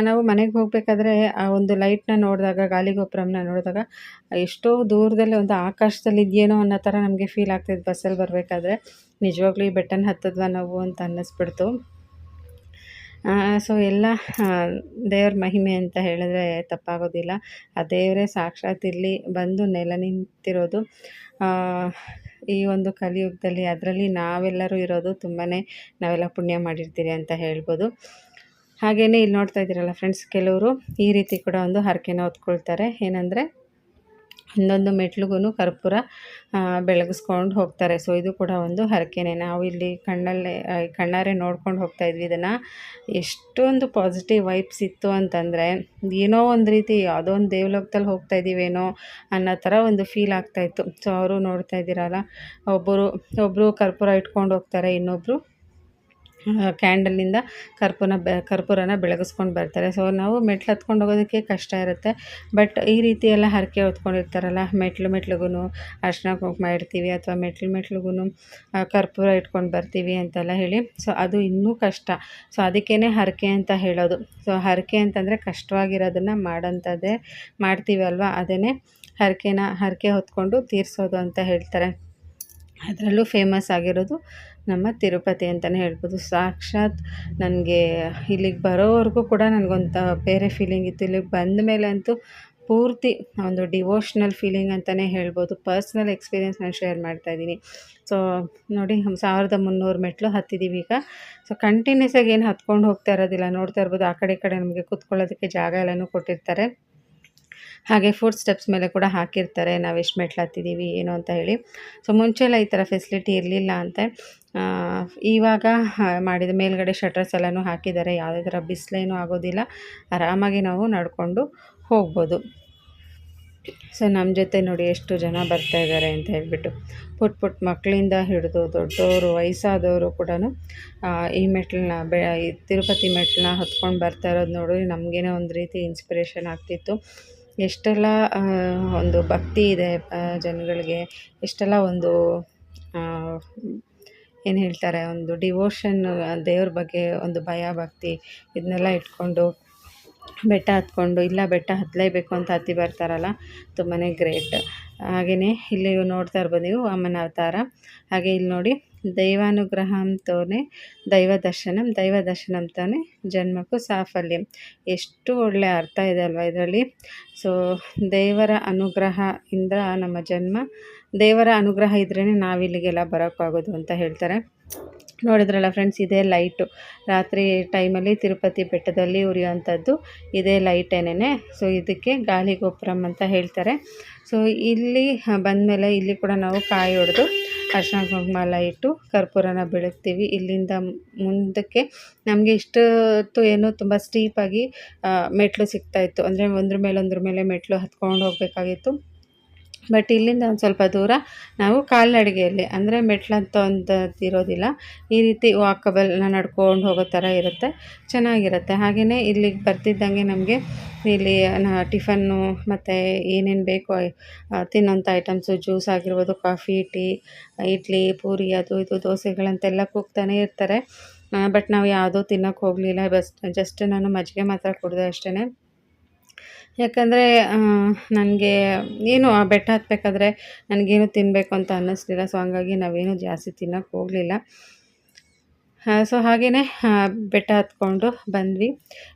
ನಾವು ಮನೆಗೆ ಹೋಗಬೇಕಾದ್ರೆ ಆ ಒಂದು ಲೈಟ್ನ ನೋಡಿದಾಗ ಗಾಲಿಗೋಪುರಂನ ನೋಡಿದಾಗ, ಎಷ್ಟೋ ದೂರದಲ್ಲಿ ಒಂದು ಆಕಾಶದಲ್ಲಿ ಇದೆಯೇನೋ ಅನ್ನೋ ಥರ ನಮಗೆ ಫೀಲ್ ಆಗ್ತಿತ್ತು ಬಸ್ಸಲ್ಲಿ ಬರಬೇಕಾದ್ರೆ. ನಿಜವಾಗ್ಲೂ ಈ ಬೆಟ್ಟನ ಹತ್ತದ್ವಾ ನಾವು ಅಂತ ಅನ್ನಿಸ್ಬಿಡ್ತು. ಸೊ ಎಲ್ಲ ದೇವ್ರ ಮಹಿಮೆ ಅಂತ ಹೇಳಿದ್ರೆ ತಪ್ಪಾಗೋದಿಲ್ಲ. ಆ ದೇವರೇ ಸಾಕ್ಷಾತ್ ಇಲ್ಲಿ ಬಂದು ನೆಲ ನಿಂತಿರೋದು. ಈ ಒಂದು ಕಲಿಯುಗದಲ್ಲಿ ಅದರಲ್ಲಿ ನಾವೆಲ್ಲರೂ ಇರೋದು ತುಂಬಾ ನಾವೆಲ್ಲ ಪುಣ್ಯ ಮಾಡಿರ್ತೀರಿ ಅಂತ ಹೇಳ್ಬೋದು. ಹಾಗೆಯೇ ಇಲ್ಲಿ ನೋಡ್ತಾ ಇದ್ದೀರಲ್ಲ ಫ್ರೆಂಡ್ಸ್ ಕೆಲವರು ಈ ರೀತಿ ಕೂಡ ಒಂದು ಹರಕೆನ ಹೊತ್ಕೊಳ್ತಾರೆ. ಏನಂದರೆ ಒಂದೊಂದು ಮೆಟ್ಲಿಗೂ ಕರ್ಪೂರ ಬೆಳಗಿಸ್ಕೊಂಡು ಹೋಗ್ತಾರೆ. ಸೊ ಇದು ಕೂಡ ಒಂದು ಹರಕೆನೇ. ನಾವು ಇಲ್ಲಿ ಕಣ್ಣಲ್ಲೇ ಕಣ್ಣಾರೆ ನೋಡ್ಕೊಂಡು ಹೋಗ್ತಾ ಇದ್ವಿ ಇದನ್ನು. ಎಷ್ಟೊಂದು ಪಾಸಿಟಿವ್ ವೈಬ್ಸ್ ಇತ್ತು ಅಂತಂದರೆ, ಏನೋ ಒಂದು ರೀತಿ ಯಾವುದೋ ಒಂದು ದೇವಲೋಕದಲ್ಲಿ ಹೋಗ್ತಾ ಇದ್ದೀವೇನೋ ಅನ್ನೋ ಥರ ಒಂದು ಫೀಲ್ ಆಗ್ತಾಯಿತ್ತು ಸೊ ಅವರು ನೋಡ್ತಾ ಇದ್ದೀರಲ್ಲ, ಒಬ್ಬರು ಒಬ್ಬರು ಕರ್ಪೂರ ಇಟ್ಕೊಂಡು ಹೋಗ್ತಾರೆ ಇನ್ನೊಬ್ಬರು ಕ್ಯಾಂಡಲಿಂದ ಕರ್ಪೂರ ಬೆ, ಕರ್ಪೂರನ ಬೆಳಗಿಸ್ಕೊಂಡು ಬರ್ತಾರೆ. ಸೊ ನಾವು ಮೆಟ್ಲು ಹತ್ಕೊಂಡು ಹೋಗೋದಕ್ಕೆ ಕಷ್ಟ ಇರುತ್ತೆ. ಬಟ್ ಈ ರೀತಿ ಎಲ್ಲ ಹರಕೆ ಹೊತ್ಕೊಂಡಿರ್ತಾರಲ್ಲ, ಮೆಟ್ಲು ಮೆಟ್ಲಿಗೂ ಅರ್ಶಿನ ಕುಂಕುಮ ಇಡ್ತೀವಿ ಅಥವಾ ಮೆಟ್ಲು ಮೆಟ್ಲಿಗೂ ಕರ್ಪೂರ ಇಟ್ಕೊಂಡು ಬರ್ತೀವಿ ಅಂತೆಲ್ಲ ಹೇಳಿ ಸೊ ಅದು ಇನ್ನೂ ಕಷ್ಟ. ಸೊ ಅದಕ್ಕೇ ಹರಕೆ ಅಂತ ಹೇಳೋದು. ಸೊ ಹರಕೆ ಅಂತಂದರೆ ಕಷ್ಟವಾಗಿರೋದನ್ನು ಮಾಡೋಂಥದ್ದೇ ಮಾಡ್ತೀವಿ ಅಲ್ವಾ? ಅದೇ ಹರಕೆನ, ಹರಕೆ ಹೊತ್ಕೊಂಡು ತೀರಿಸೋದು ಅಂತ ಹೇಳ್ತಾರೆ. ಅದರಲ್ಲೂ ಫೇಮಸ್ ಆಗಿರೋದು ನಮ್ಮ ತಿರುಪತಿ ಅಂತಲೇ ಹೇಳ್ಬೋದು. ಸಾಕ್ಷಾತ್ ನನಗೆ ಇಲ್ಲಿಗೆ ಬರೋವರೆಗೂ ಕೂಡ ನನಗೊಂಥ ಬೇರೆ ಫೀಲಿಂಗ್ ಇತ್ತು. ಇಲ್ಲಿಗೆ ಬಂದ ಮೇಲೆ ಅಂತೂ ಪೂರ್ತಿ ಒಂದು ಡಿವೋಷ್ನಲ್ ಫೀಲಿಂಗ್ ಅಂತಲೇ ಹೇಳ್ಬೋದು. ಪರ್ಸ್ನಲ್ ಎಕ್ಸ್ಪೀರಿಯೆನ್ಸ್ ನಾನು ಶೇರ್ ಮಾಡ್ತಾಯಿದ್ದೀನಿ ಸೊ ನೋಡಿ, ಸಾವಿರದ ಮುನ್ನೂರು ಮೆಟ್ಲು ಹತ್ತಿದ್ದೀವಿ ಈಗ. ಸೊ ಕಂಟಿನ್ಯೂಸ್ ಆಗಿ ಏನು ಹತ್ಕೊಂಡು ಹೋಗ್ತಾ ಇರೋದಿಲ್ಲ. ನೋಡ್ತಾ ಇರ್ಬೋದು, ಆ ಕಡೆ ಈ ಕಡೆ ನಮಗೆ ಕೂತ್ಕೊಳ್ಳೋದಕ್ಕೆ ಜಾಗ ಎಲ್ಲನೂ ಕೊಟ್ಟಿರ್ತಾರೆ. ಹಾಗೆ ಫೋರ್ತ್ ಸ್ಟೆಪ್ಸ್ ಮೇಲೆ ಕೂಡ ಹಾಕಿರ್ತಾರೆ, ನಾವು ಎಷ್ಟು ಮೆಟ್ಲು ಹತ್ತಿದ್ದೀವಿ ಏನು ಅಂತ ಹೇಳಿ. ಸೊ ಮುಂಚೆಲ್ಲ ಈ ಥರ ಫೆಸಿಲಿಟಿ ಇರಲಿಲ್ಲ ಅಂತೆ. ಇವಾಗ ಮಾಡಿದ ಮೇಲ್ಗಡೆ ಶಟರ್ಸ್ ಎಲ್ಲನೂ ಹಾಕಿದ್ದಾರೆ. ಯಾವುದೇ ಥರ ಬಿಸಿಲೇನೂ ಆಗೋದಿಲ್ಲ. ಆರಾಮಾಗಿ ನಾವು ನಡ್ಕೊಂಡು ಹೋಗ್ಬೋದು. ಸೊ ನಮ್ಮ ಜೊತೆ ನೋಡಿ ಎಷ್ಟು ಜನ ಬರ್ತಾ ಇದ್ದಾರೆ ಅಂತ ಹೇಳ್ಬಿಟ್ಟು. ಪುಟ್ ಪುಟ್ ಮಕ್ಕಳಿಂದ ಹಿಡಿದು ದೊಡ್ಡವರು ವಯಸ್ಸಾದವರು ಕೂಡ ಈ ಮೆಟ್ಲನ್ನ ಬೆ ತಿರುಪತಿ ಮೆಟ್ಲನ್ನ ಹತ್ಕೊಂಡು ಬರ್ತಾ ಇರೋದು ನೋಡಿ ನಮಗೇನೋ ಒಂದು ರೀತಿ ಇನ್ಸ್ಪಿರೇಷನ್ ಆಗ್ತಿತ್ತು. ಎಷ್ಟೆಲ್ಲ ಒಂದು ಭಕ್ತಿ ಇದೆ ಜನಗಳಿಗೆ, ಎಷ್ಟೆಲ್ಲ ಒಂದು ಏನು ಹೇಳ್ತಾರೆ, ಒಂದು ಡಿವೋಷನ್ ದೇವ್ರ ಬಗ್ಗೆ ಒಂದು ಭಯ, ಭಕ್ತಿ, ಇದನ್ನೆಲ್ಲ ಇಟ್ಕೊಂಡು ಬೆಟ್ಟ ಹತ್ಕೊಂಡು, ಇಲ್ಲ ಬೆಟ್ಟ ಹತ್ತಲೇಬೇಕು ಅಂತ ಹತ್ತಿ ಬರ್ತಾರಲ್ಲ ತುಂಬಾ ಗ್ರೇಟ್. ಹಾಗೆಯೇ ಇಲ್ಲಿ ನೋಡ್ತಾ ಇರ್ಬೋದು ನೀವು, ಅಮ್ಮನ ಅವತಾರ. ಹಾಗೆ ಇಲ್ಲಿ ನೋಡಿ ದೈವಾನುಗ್ರಹಂತೋನೆ ದೈವ ದರ್ಶನಂ, ದೈವ ದರ್ಶನಂತೋನೆ ಜನ್ಮಕ್ಕೂ ಸಾಫಲ್ಯಂ. ಎಷ್ಟು ಒಳ್ಳೆಯ ಅರ್ಥ ಇದೆ ಅಲ್ವಾ ಇದರಲ್ಲಿ. ಸೊ ದೇವರ ಅನುಗ್ರಹದಿಂದ ನಮ್ಮ ಜನ್ಮ, ದೇವರ ಅನುಗ್ರಹ ಇದ್ರೇ ನಾವಿಲ್ಲಿಗೆಲ್ಲ ಬರೋಕ್ಕಾಗೋದು ಅಂತ ಹೇಳ್ತಾರೆ. ನೋಡಿದ್ರಲ್ಲ ಫ್ರೆಂಡ್ಸ್ ಇದೇ ಲೈಟು ರಾತ್ರಿ ಟೈಮಲ್ಲಿ ತಿರುಪತಿ ಬೆಟ್ಟದಲ್ಲಿ ಉರಿಯುವಂಥದ್ದು ಇದೇ ಲೈಟೇನೆ ಸೊ ಇದಕ್ಕೆ ಗಾಳಿ ಗೋಪುರಂ ಅಂತ ಹೇಳ್ತಾರೆ. ಸೊ ಇಲ್ಲಿ ಬಂದಮೇಲೆ ಇಲ್ಲಿ ಕೂಡ ನಾವು ಕಾಯಿ ಹೊಡೆದು ಅರ್ಶನ ಕುಂಕುಮ ಲೈಟು ಕರ್ಪೂರನ ಬೆಳಗ್ತೀವಿ. ಇಲ್ಲಿಂದ ಮುಂದಕ್ಕೆ ನಮಗೆ ಇಷ್ಟೊತ್ತು ಏನೋ ತುಂಬ ಸ್ಟೀಪಾಗಿ ಮೆಟ್ಲು ಸಿಗ್ತಾಯಿತ್ತು ಅಂದರೆ ಒಂದ್ರ ಮೇಲೆ ಒಂದ್ರ ಮೇಲೆ ಮೆಟ್ಲು ಹತ್ಕೊಂಡು ಹೋಗಬೇಕಾಗಿತ್ತು. ಬಟ್ ಇಲ್ಲಿಂದ ಒಂದು ಸ್ವಲ್ಪ ದೂರ ನಾವು ಕಾಲ್ನಡಿಗೆಯಲ್ಲಿ, ಅಂದರೆ ಮೆಟ್ಲಂತ ಒಂದು ಇರೋದಿಲ್ಲ, ಈ ರೀತಿ ವಾಕಬಲ್ ನಡ್ಕೊಂಡು ಹೋಗೋ ಥರ ಇರುತ್ತೆ, ಚೆನ್ನಾಗಿರುತ್ತೆ. ಹಾಗೆಯೇ ಇಲ್ಲಿಗೆ ಬರ್ತಿದ್ದಂಗೆ ನಮಗೆ ಇಲ್ಲಿ ಟಿಫನ್ನು ಮತ್ತು ಏನೇನು ಬೇಕು ತಿನ್ನೋಂಥ ಐಟಮ್ಸು ಜ್ಯೂಸ್ ಆಗಿರ್ಬೋದು ಕಾಫಿ ಟೀ ಇಡ್ಲಿ, ಪೂರಿ, ಅದು ಇದು, ದೋಸೆಗಳಂತೆಲ್ಲ ಕೂಗ್ತಾನೆ ಇರ್ತಾರೆ. ಬಟ್ ನಾವು ಯಾವುದೂ ತಿನ್ನೋಕ್ಕೆ ಹೋಗಲಿಲ್ಲ, ಬಸ್ ಜಸ್ಟ್ ನಾನು ಮಜ್ಜಿಗೆ ಮಾತ್ರ ಕುಡಿದೆ ಅಷ್ಟೇ ಯಾಕಂದರೆ ನನಗೆ ಏನು ಆ ಬೆಟ್ಟ ಹತ್ತಬೇಕಾದ್ರೆ ನನಗೇನು ತಿನ್ನಬೇಕು ಅಂತ ಅನ್ನಿಸ್ಲಿಲ್ಲ. ಸೊ ಹಂಗಾಗಿ ನಾವೇನು ಜಾಸ್ತಿ ತಿನ್ನೋಕ್ಕೆ ಹೋಗಲಿಲ್ಲ. ಸೊ ಹಾಗೆಯೇ ಬೆಟ್ಟ ಹತ್ಕೊಂಡು ಬಂದ್ವಿ.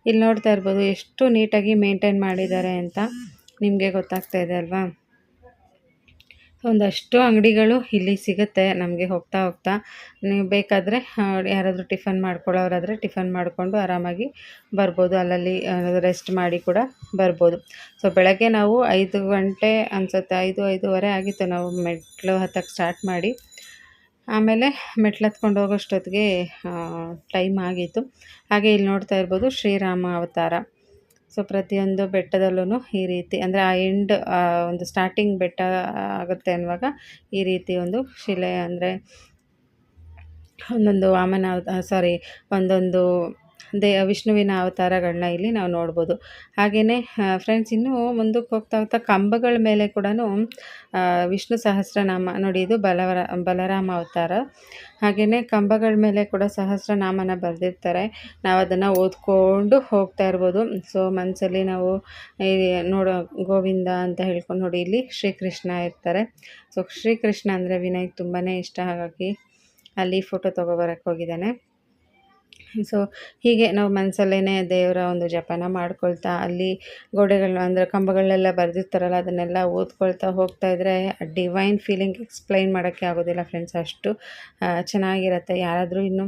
ಇಲ್ಲಿ ನೋಡ್ತಾ ಇರ್ಬೋದು, ಎಷ್ಟು ನೀಟಾಗಿ ಮೇಂಟೈನ್ ಮಾಡಿದ್ದಾರೆ ಅಂತ ನಿಮಗೆ ಗೊತ್ತಾಗ್ತಾ ಇದೆ ಅಲ್ವಾ? ಒಂದಷ್ಟು ಅಂಗಡಿಗಳು ಇಲ್ಲಿ ಸಿಗುತ್ತೆ, ನಮಗೆ ಹೋಗ್ತಾ ಹೋಗ್ತಾ. ನೀವು ಬೇಕಾದರೆ ಯಾರಾದರೂ ಟಿಫನ್ ಮಾಡ್ಕೊಳ್ಳೋರಾದರೆ ಟಿಫನ್ ಮಾಡಿಕೊಂಡು ಆರಾಮಾಗಿ ಬರ್ಬೋದು. ಅಲ್ಲಲ್ಲಿ ರೆಸ್ಟ್ ಮಾಡಿ ಕೂಡ ಬರ್ಬೋದು. ಸೊ ಬೆಳಗ್ಗೆ ನಾವು ಐದು ಗಂಟೆ ಅನಿಸುತ್ತೆ, ಐದು, ಐದೂವರೆ ಆಗಿತ್ತು ನಾವು ಮೆಟ್ಲು ಹತ್ತಕ್ಕೆ ಸ್ಟಾರ್ಟ್ ಮಾಡಿ. ಆಮೇಲೆ ಮೆಟ್ಲು ಹತ್ಕೊಂಡು ಹೋಗೋಷ್ಟೊತ್ತಿಗೆ ಟೈಮ್ ಆಗಿತ್ತು. ಹಾಗೆ ಇಲ್ಲಿ ನೋಡ್ತಾ ಇರ್ಬೋದು ಶ್ರೀರಾಮ ಅವತಾರ. ಸೊ ಪ್ರತಿಯೊಂದು ಬೆಟ್ಟದಲ್ಲೂ ಈ ರೀತಿ, ಅಂದರೆ ಆ ಎಂಡ್ ಒಂದು ಸ್ಟಾರ್ಟಿಂಗ್ ಬೆಟ್ಟ ಆಗುತ್ತೆ ಅನ್ನುವಾಗ ಈ ರೀತಿ ಒಂದು ಶಿಲೆ ಅಂದರೆ ಒಂದೊಂದು ವಾಮನ ಸಾರಿ ಒಂದೊಂದು ದೇ ವಿಷ್ಣುವಿನ ಅವತಾರಗಳನ್ನ ಇಲ್ಲಿ ನಾವು ನೋಡ್ಬೋದು. ಹಾಗೆಯೇ ಫ್ರೆಂಡ್ಸ್ ಇನ್ನೂ ಮುಂದಕ್ಕೆ ಹೋಗ್ತಾ ಹೋಗ್ತಾ ಕಂಬಗಳ ಮೇಲೆ ಕೂಡ ವಿಷ್ಣು ಸಹಸ್ರನಾಮ, ನೋಡಿ ಇದು ಬಲವರ, ಬಲರಾಮ ಅವತಾರ. ಹಾಗೆಯೇ ಕಂಬಗಳ ಮೇಲೆ ಕೂಡ ಸಹಸ್ರನಾಮನ ಬರೆದಿರ್ತಾರೆ. ನಾವು ಅದನ್ನು ಓದ್ಕೊಂಡು ಹೋಗ್ತಾ ಇರ್ಬೋದು. ಸೊ ಮನಸ್ಸಲ್ಲಿ ನಾವು ನೋಡೋ, ಗೋವಿಂದ ಅಂತ ಹೇಳ್ಕೊಂಡು ನೋಡಿ, ಇಲ್ಲಿ ಶ್ರೀಕೃಷ್ಣ ಇರ್ತಾರೆ. ಸೊ ಶ್ರೀಕೃಷ್ಣ ಅಂದರೆ ವಿನಯ್ ತುಂಬಾ ಇಷ್ಟ. ಹಾಗಾಗಿ ಅಲ್ಲಿ ಫೋಟೋ ತೊಗೊಬರಕ್ಕೆ ಹೋಗಿದ್ದಾನೆ. ಸೊ ಹೀಗೆ ನಾವು ಮನಸಲ್ಲೇ ದೇವರ ಒಂದು ಜಪನ ಮಾಡ್ಕೊಳ್ತಾ, ಅಲ್ಲಿ ಗೋಡೆಗಳನ್ನ ಅಂದರೆ ಕಂಬಗಳನ್ನೆಲ್ಲ ಬರೆದಿರ್ತಾರಲ್ಲ, ಅದನ್ನೆಲ್ಲ ಓದ್ಕೊಳ್ತಾ ಹೋಗ್ತಾ ಇದ್ದರೆ ಡಿವೈನ್ ಫೀಲಿಂಗ್ ಎಕ್ಸ್ಪ್ಲೈನ್ ಮಾಡೋಕ್ಕೆ ಆಗೋದಿಲ್ಲ ಫ್ರೆಂಡ್ಸ್ ಅಷ್ಟು ಚೆನ್ನಾಗಿರುತ್ತೆ. ಯಾರಾದರೂ ಇನ್ನು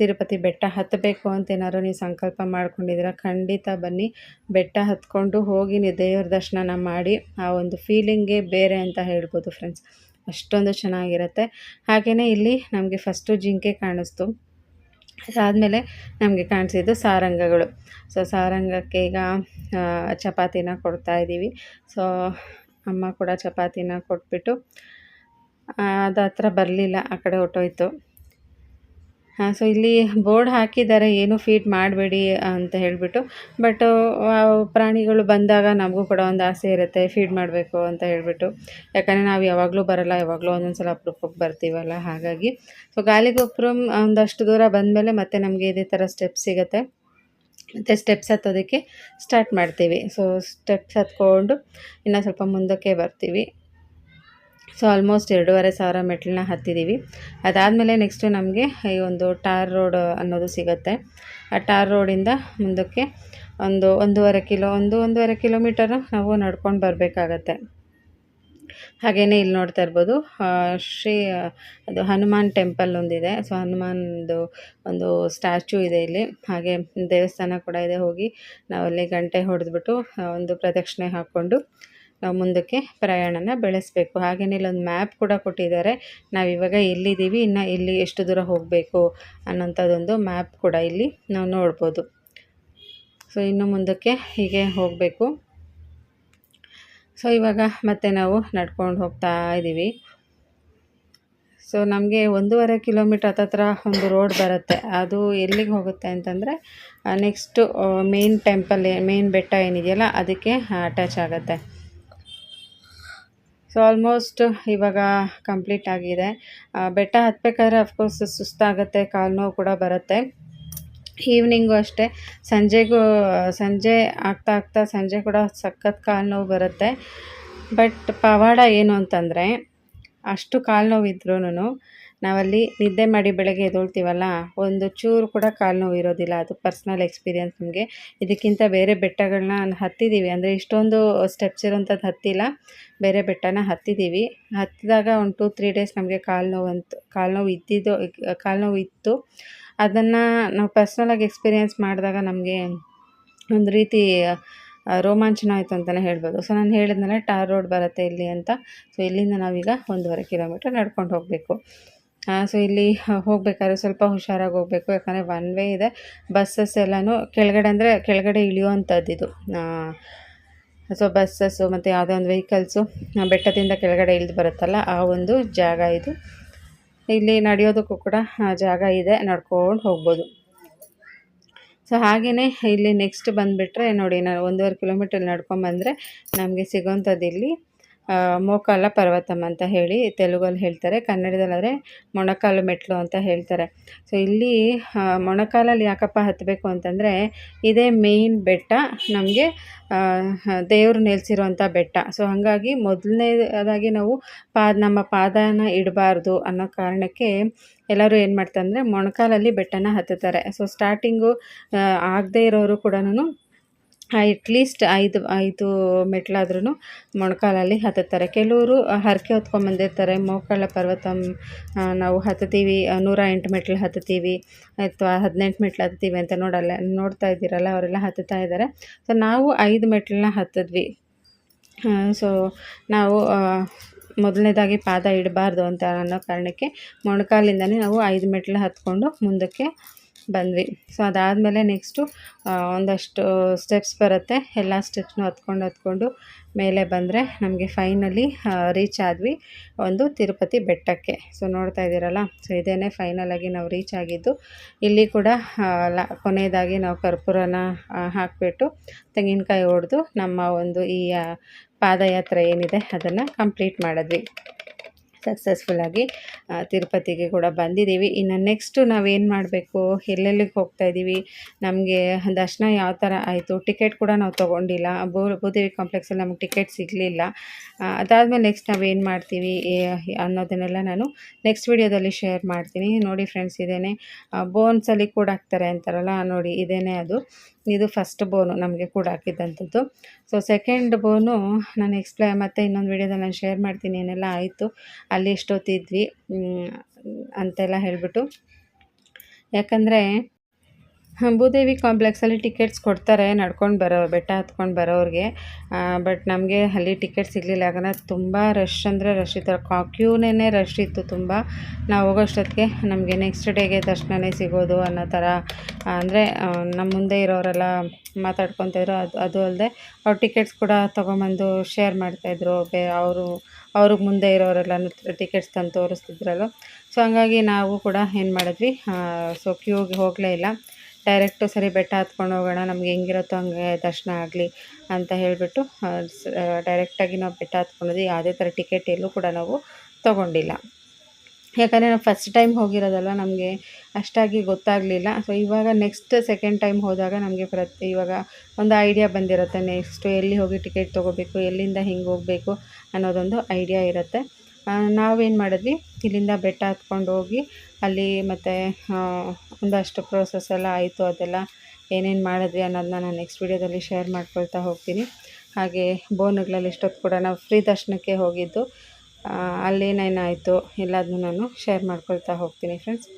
ತಿರುಪತಿ ಬೆಟ್ಟ ಹತ್ತಬೇಕು ಅಂತ ಏನಾದ್ರು ನೀವು ಸಂಕಲ್ಪ ಮಾಡ್ಕೊಂಡಿದ್ರೆ ಖಂಡಿತ ಬನ್ನಿ. ಬೆಟ್ಟ ಹತ್ಕೊಂಡು ಹೋಗಿ ನೀವು ದೇವ್ರ ದರ್ಶನ ಮಾಡಿ, ಆ ಒಂದು ಫೀಲಿಂಗೇ ಬೇರೆ ಅಂತ ಹೇಳ್ಬೋದು ಫ್ರೆಂಡ್ಸ್ ಅಷ್ಟೊಂದು ಚೆನ್ನಾಗಿರುತ್ತೆ. ಹಾಗೆಯೇ ಇಲ್ಲಿ ನಮಗೆ ಫಸ್ಟು ಜಿಂಕೆ ಕಾಣಿಸ್ತು. ಅದಾದಮೇಲೆ ನಮಗೆ ಕಾಣಿಸಿದ್ದು ಸಾರಂಗಗಳು. ಸೊ ಸಾರಂಗಕ್ಕೆ ಈಗ ಚಪಾತಿನ ಕೊಡ್ತಾ ಇದ್ದೀವಿ ಸೊ ಅಮ್ಮ ಕೂಡ ಚಪಾತಿನ ಕೊಟ್ಬಿಟ್ಟು ಅದು ಹತ್ರ ಬರಲಿಲ್ಲ, ಆ ಕಡೆ ಹೊಟ್ಟೋಯ್ತು ಹಾಂ ಸೊ ಇಲ್ಲಿ ಬೋರ್ಡ್ ಹಾಕಿದ್ದಾರೆ, ಏನು ಫೀಡ್ ಮಾಡಬೇಡಿ ಅಂತ ಹೇಳಿಬಿಟ್ಟು. ಬಟ್ ಪ್ರಾಣಿಗಳು ಬಂದಾಗ ನಮಗೂ ಕೂಡ ಒಂದು ಆಸೆ ಇರುತ್ತೆ, ಫೀಡ್ ಮಾಡಬೇಕು ಅಂತ ಹೇಳಿಬಿಟ್ಟು. ಯಾಕಂದರೆ ನಾವು ಯಾವಾಗಲೂ ಬರಲ್ಲ, ಯಾವಾಗಲೂ ಒಂದೊಂದು ಸಲ ಅಪರೂಪಕ್ಕೆ ಬರ್ತೀವಲ್ಲ, ಹಾಗಾಗಿ. ಸೊ ಗಾಲಿಗೊಬ್ಬರು ಒಂದಷ್ಟು ದೂರ ಬಂದಮೇಲೆ ಮತ್ತೆ ನಮಗೆ ಇದೇ ಥರ ಸ್ಟೆಪ್ ಸಿಗುತ್ತೆ. ಮತ್ತು ಸ್ಟೆಪ್ಸ್ ಹತ್ತೋದಕ್ಕೆ ಸ್ಟಾರ್ಟ್ ಮಾಡ್ತೀವಿ. ಸೊ ಸ್ಟೆಪ್ಸ್ ಹತ್ಕೊಂಡು ಇನ್ನು ಸ್ವಲ್ಪ ಮುಂದಕ್ಕೆ ಬರ್ತೀವಿ. ಸೊ ಆಲ್ಮೋಸ್ಟ್ ಎರಡೂವರೆ ಸಾವಿರ ಮೆಟ್ಲನ್ನ ಹತ್ತಿದ್ದೀವಿ ಅದಾದಮೇಲೆ ನೆಕ್ಸ್ಟು ನಮಗೆ ಈ ಒಂದು ಟಾರ್ ರೋಡ್ ಅನ್ನೋದು ಸಿಗುತ್ತೆ. ಆ ಟಾರ್ ರೋಡಿಂದ ಮುಂದಕ್ಕೆ ಒಂದು ಒಂದೂವರೆ ಕಿಲೋ, ಒಂದು ಒಂದೂವರೆ ಕಿಲೋಮೀಟರ್ ನಾವು ನಡ್ಕೊಂಡು ಬರಬೇಕಾಗತ್ತೆ. ಹಾಗೆಯೇ ಇಲ್ಲಿ ನೋಡ್ತಾ ಇರ್ಬೋದು ಶ್ರೀ, ಅದು ಹನುಮಾನ್ ಟೆಂಪಲ್ ಒಂದಿದೆ. ಸೊ ಹನುಮಾನ್ದು ಒಂದು ಸ್ಟ್ಯಾಚು ಇದೆ ಇಲ್ಲಿ. ಹಾಗೆ ದೇವಸ್ಥಾನ ಕೂಡ ಇದೆ. ಹೋಗಿ ನಾವಲ್ಲಿ ಗಂಟೆ ಹೊಡೆದ್ಬಿಟ್ಟು ಒಂದು ಪ್ರದಕ್ಷಿಣೆ ಹಾಕ್ಕೊಂಡು ನಾವು ಮುಂದಕ್ಕೆ ಪ್ರಯಾಣನ ಬೆಳೆಸಬೇಕು. ಹಾಗೆಯೇ ಇಲ್ಲೊಂದು ಮ್ಯಾಪ್ ಕೂಡ ಕೊಟ್ಟಿದ್ದಾರೆ. ನಾವು ಇವಾಗ ಎಲ್ಲಿದ್ದೀವಿ, ಇನ್ನು ಇಲ್ಲಿ ಎಷ್ಟು ದೂರ ಹೋಗಬೇಕು ಅನ್ನೋಂಥದ್ದೊಂದು ಮ್ಯಾಪ್ ಕೂಡ ಇಲ್ಲಿ ನಾವು ನೋಡ್ಬೋದು. ಸೊ, ಇನ್ನು ಮುಂದಕ್ಕೆ ಹೀಗೆ ಹೋಗಬೇಕು. ಸೊ, ಇವಾಗ ಮತ್ತೆ ನಾವು ನಡ್ಕೊಂಡು ಹೋಗ್ತಾ ಇದ್ದೀವಿ ಸೊ, ನಮಗೆ ಒಂದೂವರೆ ಕಿಲೋಮೀಟ್ರ್ ಹತ್ತತ್ರ ಒಂದು ರೋಡ್ ಬರುತ್ತೆ. ಅದು ಎಲ್ಲಿಗೆ ಹೋಗುತ್ತೆ ಅಂತಂದರೆ ನೆಕ್ಸ್ಟು ಮೇನ್ ಟೆಂಪಲ್ ಮೇನ್ ಬೆಟ್ಟ ಏನಿದೆಯಲ್ಲ, ಅದಕ್ಕೆ ಅಟ್ಯಾಚ್ ಆಗುತ್ತೆ. ಸೊ ಆಲ್ಮೋಸ್ಟ್ ಇವಾಗ ಕಂಪ್ಲೀಟ್ ಆಗಿದೆ. ಬೆಟ್ಟ ಹತ್ತಬೇಕಾದ್ರೆ ಅಫ್ಕೋರ್ಸ್ ಸುಸ್ತಾಗುತ್ತೆ, ಕಾಲು ನೋವು ಕೂಡ ಬರುತ್ತೆ. ಈವ್ನಿಂಗು ಅಷ್ಟೇ. ಸಂಜೆಗೂ, ಸಂಜೆ ಆಗ್ತಾ ಆಗ್ತಾ, ಸಂಜೆ ಕೂಡ ಸಖತ್ ಕಾಲು ನೋವು ಬರುತ್ತೆ. ಬಟ್ ಪವಾಡ ಏನು ಅಂತಂದರೆ, ಅಷ್ಟು ಕಾಲು ನೋವು ಇದ್ರೂ ನಾವಲ್ಲಿ ನಿದ್ದೆ ಮಾಡಿ ಬೆಳಗ್ಗೆ ಎದ್ದೊಳ್ತೀವಲ್ಲ, ಒಂದು ಚೂರು ಕೂಡ ಕಾಲು ನೋವು ಇರೋದಿಲ್ಲ. ಅದು ಪರ್ಸ್ನಲ್ ಎಕ್ಸ್ಪೀರಿಯೆನ್ಸ್ ನಿಮಗೆ. ಇದಕ್ಕಿಂತ ಬೇರೆ ಬೆಟ್ಟಗಳನ್ನ ಹತ್ತಿದ್ದೀವಿ ಅಂದರೆ ಇಷ್ಟೊಂದು ಸ್ಟೆಪ್ಸ್ ಇರೋಂಥದ್ದು ಹತ್ತಿಲ್ಲ. ಬೇರೆ ಬೆಟ್ಟನ ಹತ್ತಿದ್ದೀವಿ ಹತ್ತಿದಾಗ ಒಂದು ಟೂ ತ್ರೀ ಡೇಸ್ ನಮಗೆ ಕಾಲು ನೋವು ಅಂತ, ಕಾಲು ನೋವು ಇದ್ದಿದ್ದು, ಕಾಲು ನೋವು ಇತ್ತು. ಅದನ್ನು ನಾವು ಪರ್ಸ್ನಲಾಗಿ ಎಕ್ಸ್ಪೀರಿಯೆನ್ಸ್ ಮಾಡಿದಾಗ ನಮಗೆ ಒಂದು ರೀತಿ ರೋಮಾಂಚನ ಆಯಿತು ಅಂತಲೇ ಹೇಳ್ಬೋದು. ಸೊ ನಾನು ಹೇಳಿದ್ನಲ್ಲ ಟಾರ್ ರೋಡ್ ಬರುತ್ತೆ ಇಲ್ಲಿ ಅಂತ. ಸೊ ಇಲ್ಲಿಂದ ನಾವೀಗ ಒಂದೂವರೆ ಕಿಲೋಮೀಟರ್ ನಡ್ಕೊಂಡು ಹೋಗಬೇಕು. ಸೊ ಇಲ್ಲಿ ಹೋಗಬೇಕಾದ್ರೆ ಸ್ವಲ್ಪ ಹುಷಾರಾಗಿ ಹೋಗಬೇಕು, ಯಾಕಂದರೆ ಒನ್ ವೇ ಇದೆ. ಬಸ್ಸಸ್ ಎಲ್ಲನೂ ಕೆಳಗಡೆ ಅಂದರೆ ಕೆಳಗಡೆ ಇಳಿಯುವಂಥದ್ದು ಇದು ಸೊ ಬಸ್ಸಸ್ಸು ಮತ್ತು ಯಾವುದೇ ಒಂದು ವೆಹಿಕಲ್ಸು ಬೆಟ್ಟದಿಂದ ಕೆಳಗಡೆ ಇಳಿದು ಬರುತ್ತಲ್ಲ, ಆ ಒಂದು ಜಾಗ ಇದು. ಇಲ್ಲಿ ನಡೆಯೋದಕ್ಕೂ ಕೂಡ ಜಾಗ ಇದೆ, ನಡ್ಕೊಂಡು ಹೋಗ್ಬೋದು. ಸೊ ಹಾಗೆಯೇ ಇಲ್ಲಿ ನೆಕ್ಸ್ಟ್ ಬಂದುಬಿಟ್ರೆ ನೋಡಿ ನಾನು ಒಂದೂವರೆ ಕಿಲೋಮೀಟರ್ ನಡ್ಕೊಂಬಂದರೆ ನಮಗೆ ಸಿಗೋಂಥದ್ದು ಇಲ್ಲಿ ಮೋಕಾಲ ಪರ್ವತಮ್ ಅಂತ ಹೇಳಿ ತೆಲುಗಲ್ಲಿ ಹೇಳ್ತಾರೆ, ಕನ್ನಡದಲ್ಲಾದರೆ ಮೊಣಕಾಲು ಮೆಟ್ಲು ಅಂತ ಹೇಳ್ತಾರೆ. ಸೊ ಇಲ್ಲಿ ಮೊಣಕಾಲಲ್ಲಿ ಯಾಕಪ್ಪ ಹತ್ತಬೇಕು ಅಂತಂದರೆ ಇದೇ ಮೇಯ್ನ್ ಬೆಟ್ಟ, ನಮಗೆ ದೇವರು ನೆಲೆಸಿರುವಂಥ ಬೆಟ್ಟ. ಸೊ ಹಾಗಾಗಿ ಮೊದಲನೇದಾಗಿ ನಾವು ಪಾದ, ನಮ್ಮ ಪಾದನ ಇಡಬಾರ್ದು ಅನ್ನೋ ಕಾರಣಕ್ಕೆ ಎಲ್ಲರೂ ಏನು ಮಾಡ್ತಾರೆ ಅಂದರೆ ಮೊಣಕಾಲಲ್ಲಿ ಬೆಟ್ಟನ ಹತ್ತುತ್ತಾರೆ. ಸೊ ಸ್ಟಾರ್ಟಿಂಗು ಆಗದೇ ಇರೋರು ಕೂಡ ಅಟ್ಲೀಸ್ಟ್ ಐದು ಐದು ಮೆಟ್ಲಾದ್ರೂ ಮೊಣಕಾಲಲ್ಲಿ ಹತ್ತುತ್ತಾರೆ. ಕೆಲವರು ಹರಕೆ ಹೊತ್ಕೊಂಬಂದಿರ್ತಾರೆ ಮೋಕಾಳ ಪರ್ವತ ನಾವು ಹತ್ತುತ್ತೀವಿ ನೂರ ಎಂಟು ಮೆಟ್ಲು ಹತ್ತುತ್ತೀವಿ, ಅಥವಾ ಹದಿನೆಂಟು ಮೆಟ್ಲು ಹತ್ತುತ್ತೀವಿ ಅಂತ ನೋಡಲ್ಲ, ನೋಡ್ತಾ ಇದ್ದೀರಲ್ಲ, ಅವರೆಲ್ಲ ಹತ್ತುತ್ತಾ ಇದ್ದಾರೆ. ಸೊ ನಾವು ಐದು ಮೆಟ್ಲನ್ನ ಹತ್ತಿದ್ವಿ. ಸೊ ನಾವು ಮೊದಲನೇದಾಗಿ ಪಾದ ಇಡಬಾರ್ದು ಅಂತ ಅನ್ನೋ ಕಾರಣಕ್ಕೆ ಮೊಣಕಾಲಿಂದನೇ ನಾವು ಐದು ಮೆಟ್ಲು ಹತ್ಕೊಂಡು ಮುಂದಕ್ಕೆ ಬಂದ್ವಿ. ಸೊ ಅದಾದಮೇಲೆ ನೆಕ್ಸ್ಟು ಒಂದಷ್ಟು ಸ್ಟೆಪ್ಸ್ ಬರುತ್ತೆ. ಎಲ್ಲ ಸ್ಟೆಪ್ಸ್ನು ಹತ್ಕೊಂಡು ಹತ್ಕೊಂಡು ಮೇಲೆ ಬಂದರೆ ನಮಗೆ ಫೈನಲಿ ರೀಚ್ ಆದ್ವಿ ಒಂದು ತಿರುಪತಿ ಬೆಟ್ಟಕ್ಕೆ. ಸೊ ನೋಡ್ತಾ ಇದ್ದೀರಲ್ಲ? ಸೊ ಇದೇ ಫೈನಲಾಗಿ ನಾವು ರೀಚ್ ಆಗಿದ್ದು. ಇಲ್ಲಿ ಕೂಡ ಲ, ಕೊನೆಯದಾಗಿ ನಾವು ಕರ್ಪೂರನ ಹಾಕಿಬಿಟ್ಟು ತೆಂಗಿನಕಾಯಿ ಹೊಡೆದು ನಮ್ಮ ಒಂದು ಈ ಪಾದಯಾತ್ರೆ ಏನಿದೆ ಅದನ್ನು ಕಂಪ್ಲೀಟ್ ಮಾಡಿದ್ವಿ. ಸಕ್ಸಸ್ಫುಲ್ಲಾಗಿ ತಿರುಪತಿಗೆ ಕೂಡ ಬಂದಿದ್ದೀವಿ. ಇನ್ನು ನೆಕ್ಸ್ಟು ನಾವೇನು ಮಾಡಬೇಕು? ಎಲ್ಲೆಲ್ಲಿಗೆ ಹೋಗ್ತಾ ಇದ್ದೀವಿ ನಮಗೆ ದರ್ಶನ ಯಾವ ಥರ ಆಯಿತು? ಟಿಕೆಟ್ ಕೂಡ ನಾವು ತೊಗೊಂಡಿಲ್ಲ. ಭೂದೇವಿ ಕಾಂಪ್ಲೆಕ್ಸಲ್ಲಿ ನಮಗೆ ಟಿಕೆಟ್ ಸಿಗಲಿಲ್ಲ. ಅದಾದಮೇಲೆ ನೆಕ್ಸ್ಟ್ ನಾವೇನು ಮಾಡ್ತೀವಿ? ಅನ್ನೋದನ್ನೆಲ್ಲ ನಾನು ನೆಕ್ಸ್ಟ್ ವೀಡಿಯೋದಲ್ಲಿ ಶೇರ್ ಮಾಡ್ತೀನಿ. ನೋಡಿ ಫ್ರೆಂಡ್ಸ್ ಇದೇನೆ ಬೋನ್ಸಲ್ಲಿ ಕೂಡ ಹಾಕ್ತಾರೆ ಅಂತಾರಲ್ಲ, ನೋಡಿ, ಇದೇನೆ ಅದು. ಇದು ಫಸ್ಟ್ ಬೋನು ನಮಗೆ ಕೂಡ ಹಾಕಿದ್ದಂಥದ್ದು ಸೊ ಸೆಕೆಂಡ್ ಬೋನು ನಾನು ಎಕ್ಸ್ಪ್ಲೈ ಮತ್ತು ಇನ್ನೊಂದು ವೀಡಿಯೋದಲ್ಲಿ ನಾನು ಶೇರ್ ಮಾಡ್ತೀನಿ, ಏನೆಲ್ಲ ಆಯಿತು. ಅಲ್ಲಿ ಎಷ್ಟೊತ್ತಿದ್ವಿ ಅಂತೆಲ್ಲ ಹೇಳಿಬಿಟ್ಟು. ಯಾಕಂದರೆ, ಭೂದೇವಿ ಕಾಂಪ್ಲೆಕ್ಸಲ್ಲಿ ಟಿಕೆಟ್ಸ್ ಕೊಡ್ತಾರೆ, ನಡ್ಕೊಂಡು ಬರೋ, ಬೆಟ್ಟ ಹತ್ಕೊಂಡು ಬರೋರಿಗೆ. ಬಟ್ ನಮಗೆ ಅಲ್ಲಿ ಟಿಕೆಟ್ ಸಿಗಲಿಲ್ಲ. ಯಾಕಂದರೆ ತುಂಬ ರಶ್ ಅಂದರೆ ರಶ್ ಇತ್ತು ಕ್ಯೂನೇ ರಶ್ ಇತ್ತು ತುಂಬ. ನಾವು ಹೋಗೋಷ್ಟೊತ್ತಿಗೆ ನಮಗೆ ನೆಕ್ಸ್ಟ್ ಡೇಗೆ ದರ್ಶನವೇ ಸಿಗೋದು ಅನ್ನೋ ಥರ ಅಂದರೆ ನಮ್ಮ ಮುಂದೆ ಇರೋರೆಲ್ಲ ಮಾತಾಡ್ಕೊತಿದ್ರು ಅದು ಅದು ಅಲ್ಲದೆ ಅವ್ರು ಟಿಕೆಟ್ಸ್ ಕೂಡ ತೊಗೊಂಬಂದು ಶೇರ್ ಮಾಡ್ತಾಯಿದ್ರು ಬೇ, ಅವರು ಅವ್ರಿಗೆ ಮುಂದೆ ಇರೋರೆಲ್ಲ ಟಿಕೆಟ್ಸ್ ತಂದು ತೋರಿಸ್ತಿದ್ರಲ್ಲ ಸೊ ಹಂಗಾಗಿ ನಾವು ಕೂಡ ಏನು ಮಾಡಿದ್ವಿ ಸೊ ಕ್ಯೂಗೆ ಹೋಗಲೇ ಇಲ್ಲ. ಡೈರೆಕ್ಟು ಸರಿ ಬೆಟ್ಟ ಹತ್ಕೊಂಡು ಹೋಗೋಣ, ನಮ್ಗೆ ಹೆಂಗಿರುತ್ತೋ ಹಂಗೆ ದರ್ಶನ ಆಗಲಿ ಅಂತ ಹೇಳಿಬಿಟ್ಟು ಡೈರೆಕ್ಟಾಗಿ ನಾವು ಬೆಟ್ಟ ಹತ್ಕೊಂಡ್ವಿ ಯಾವುದೇ ಥರ ಟಿಕೆಟ್ ಎಲ್ಲೂ ಕೂಡ ನಾವು ತೊಗೊಂಡಿಲ್ಲ. ಯಾಕಂದರೆ ನಾವು ಫಸ್ಟ್ ಟೈಮ್ ಹೋಗಿರೋದಲ್ಲ ನಮಗೆ ಅಷ್ಟಾಗಿ ಗೊತ್ತಾಗಲಿಲ್ಲ. ಸೊ ಇವಾಗ ನೆಕ್ಸ್ಟ್ ಸೆಕೆಂಡ್ ಟೈಮ್ ಹೋದಾಗ ನಮಗೆ ಪ್ರತಿ, ಇವಾಗ ಒಂದು ಐಡಿಯಾ ಬಂದಿರುತ್ತೆ ನೆಕ್ಸ್ಟು ಎಲ್ಲಿ ಹೋಗಿ ಟಿಕೆಟ್ ತೊಗೋಬೇಕು, ಎಲ್ಲಿಂದ ಹಿಂಗೆ ಹೋಗಬೇಕು ಅನ್ನೋದೊಂದು ಐಡಿಯಾ ಇರುತ್ತೆ. ನಾವೇನು ಮಾಡಿದ್ವಿ, ಇಲ್ಲಿಂದ ಬೆಟ್ಟ ಹತ್ಕೊಂಡು ಹೋಗಿ ಅಲ್ಲಿ ಮತ್ತು ಒಂದಷ್ಟು ಪ್ರೋಸೆಸ್ ಎಲ್ಲ ಆಯಿತು, ಅದೆಲ್ಲ ಏನೇನು ಮಾಡಿದ್ವಿ ಅನ್ನೋದನ್ನ ನಾನು ನೆಕ್ಸ್ಟ್ ವೀಡಿಯೋದಲ್ಲಿ ಶೇರ್ ಮಾಡ್ಕೊಳ್ತಾ ಹೋಗ್ತೀನಿ. ಹಾಗೆ, ಬೋನುಗಳಲ್ಲಿ ಇಷ್ಟೊತ್ತು ಕೂಡ ನಾವು ಫ್ರೀ ದರ್ಶನಕ್ಕೆ ಹೋಗಿದ್ದು. ಅಲ್ಲೇನೇನಾಯಿತು ಎಲ್ಲದನ್ನೂ ನಾನು ಶೇರ್ ಮಾಡ್ಕೊಳ್ತಾ ಹೋಗ್ತೀನಿ ಫ್ರೆಂಡ್ಸ್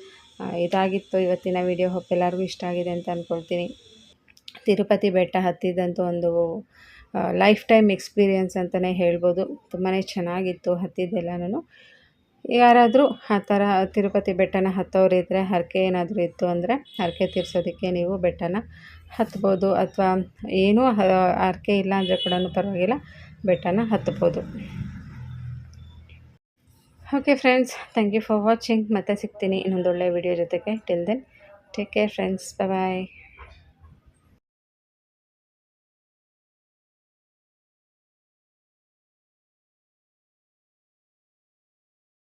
ಇದಾಗಿತ್ತು ಇವತ್ತಿನ ವಿಡಿಯೋ ಹೋಪ್ ಎಲ್ಲರಿಗೂ ಇಷ್ಟ ಆಗಿದೆ ಅಂತ ಅಂದ್ಕೊಳ್ತೀನಿ ತಿರುಪತಿ ಬೆಟ್ಟ ಹತ್ತಿದಂಥ ಒಂದು ಲೈಫ್ ಟೈಮ್ ಎಕ್ಸ್ಪೀರಿಯೆನ್ಸ್ ಅಂತಲೇ ಹೇಳ್ಬೋದು. ತುಂಬಾ ಚೆನ್ನಾಗಿತ್ತು ಹತ್ತಿದ್ದೆಲ್ಲನೂ ಯಾರಾದರೂ ಆ ಥರ ತಿರುಪತಿ ಬೆಟ್ಟನ ಹತ್ತೋರಿದ್ದರೆ ಹರಕೆ ಏನಾದರೂ ಇತ್ತು ಅಂದರೆ ಹರಕೆ ತೀರಿಸೋದಕ್ಕೆ ನೀವು ಬೆಟ್ಟನ ಹತ್ಬೋದು. ಅಥವಾ ಏನೂ ಹರಕೆ ಇಲ್ಲ ಅಂದರೆ ಕೂಡ ಪರವಾಗಿಲ್ಲ, ಬೆಟ್ಟನ ಹತ್ಬೋದು. Okay friends thank you for watching ಮತ್ತೆ ಸಿಗ್ತೀನಿ ಇನ್ನೊಂದು ಒಳ್ಳೆಯ ವಿಡಿಯೋ ಜೊತೆಗೆ. Till then take care friends bye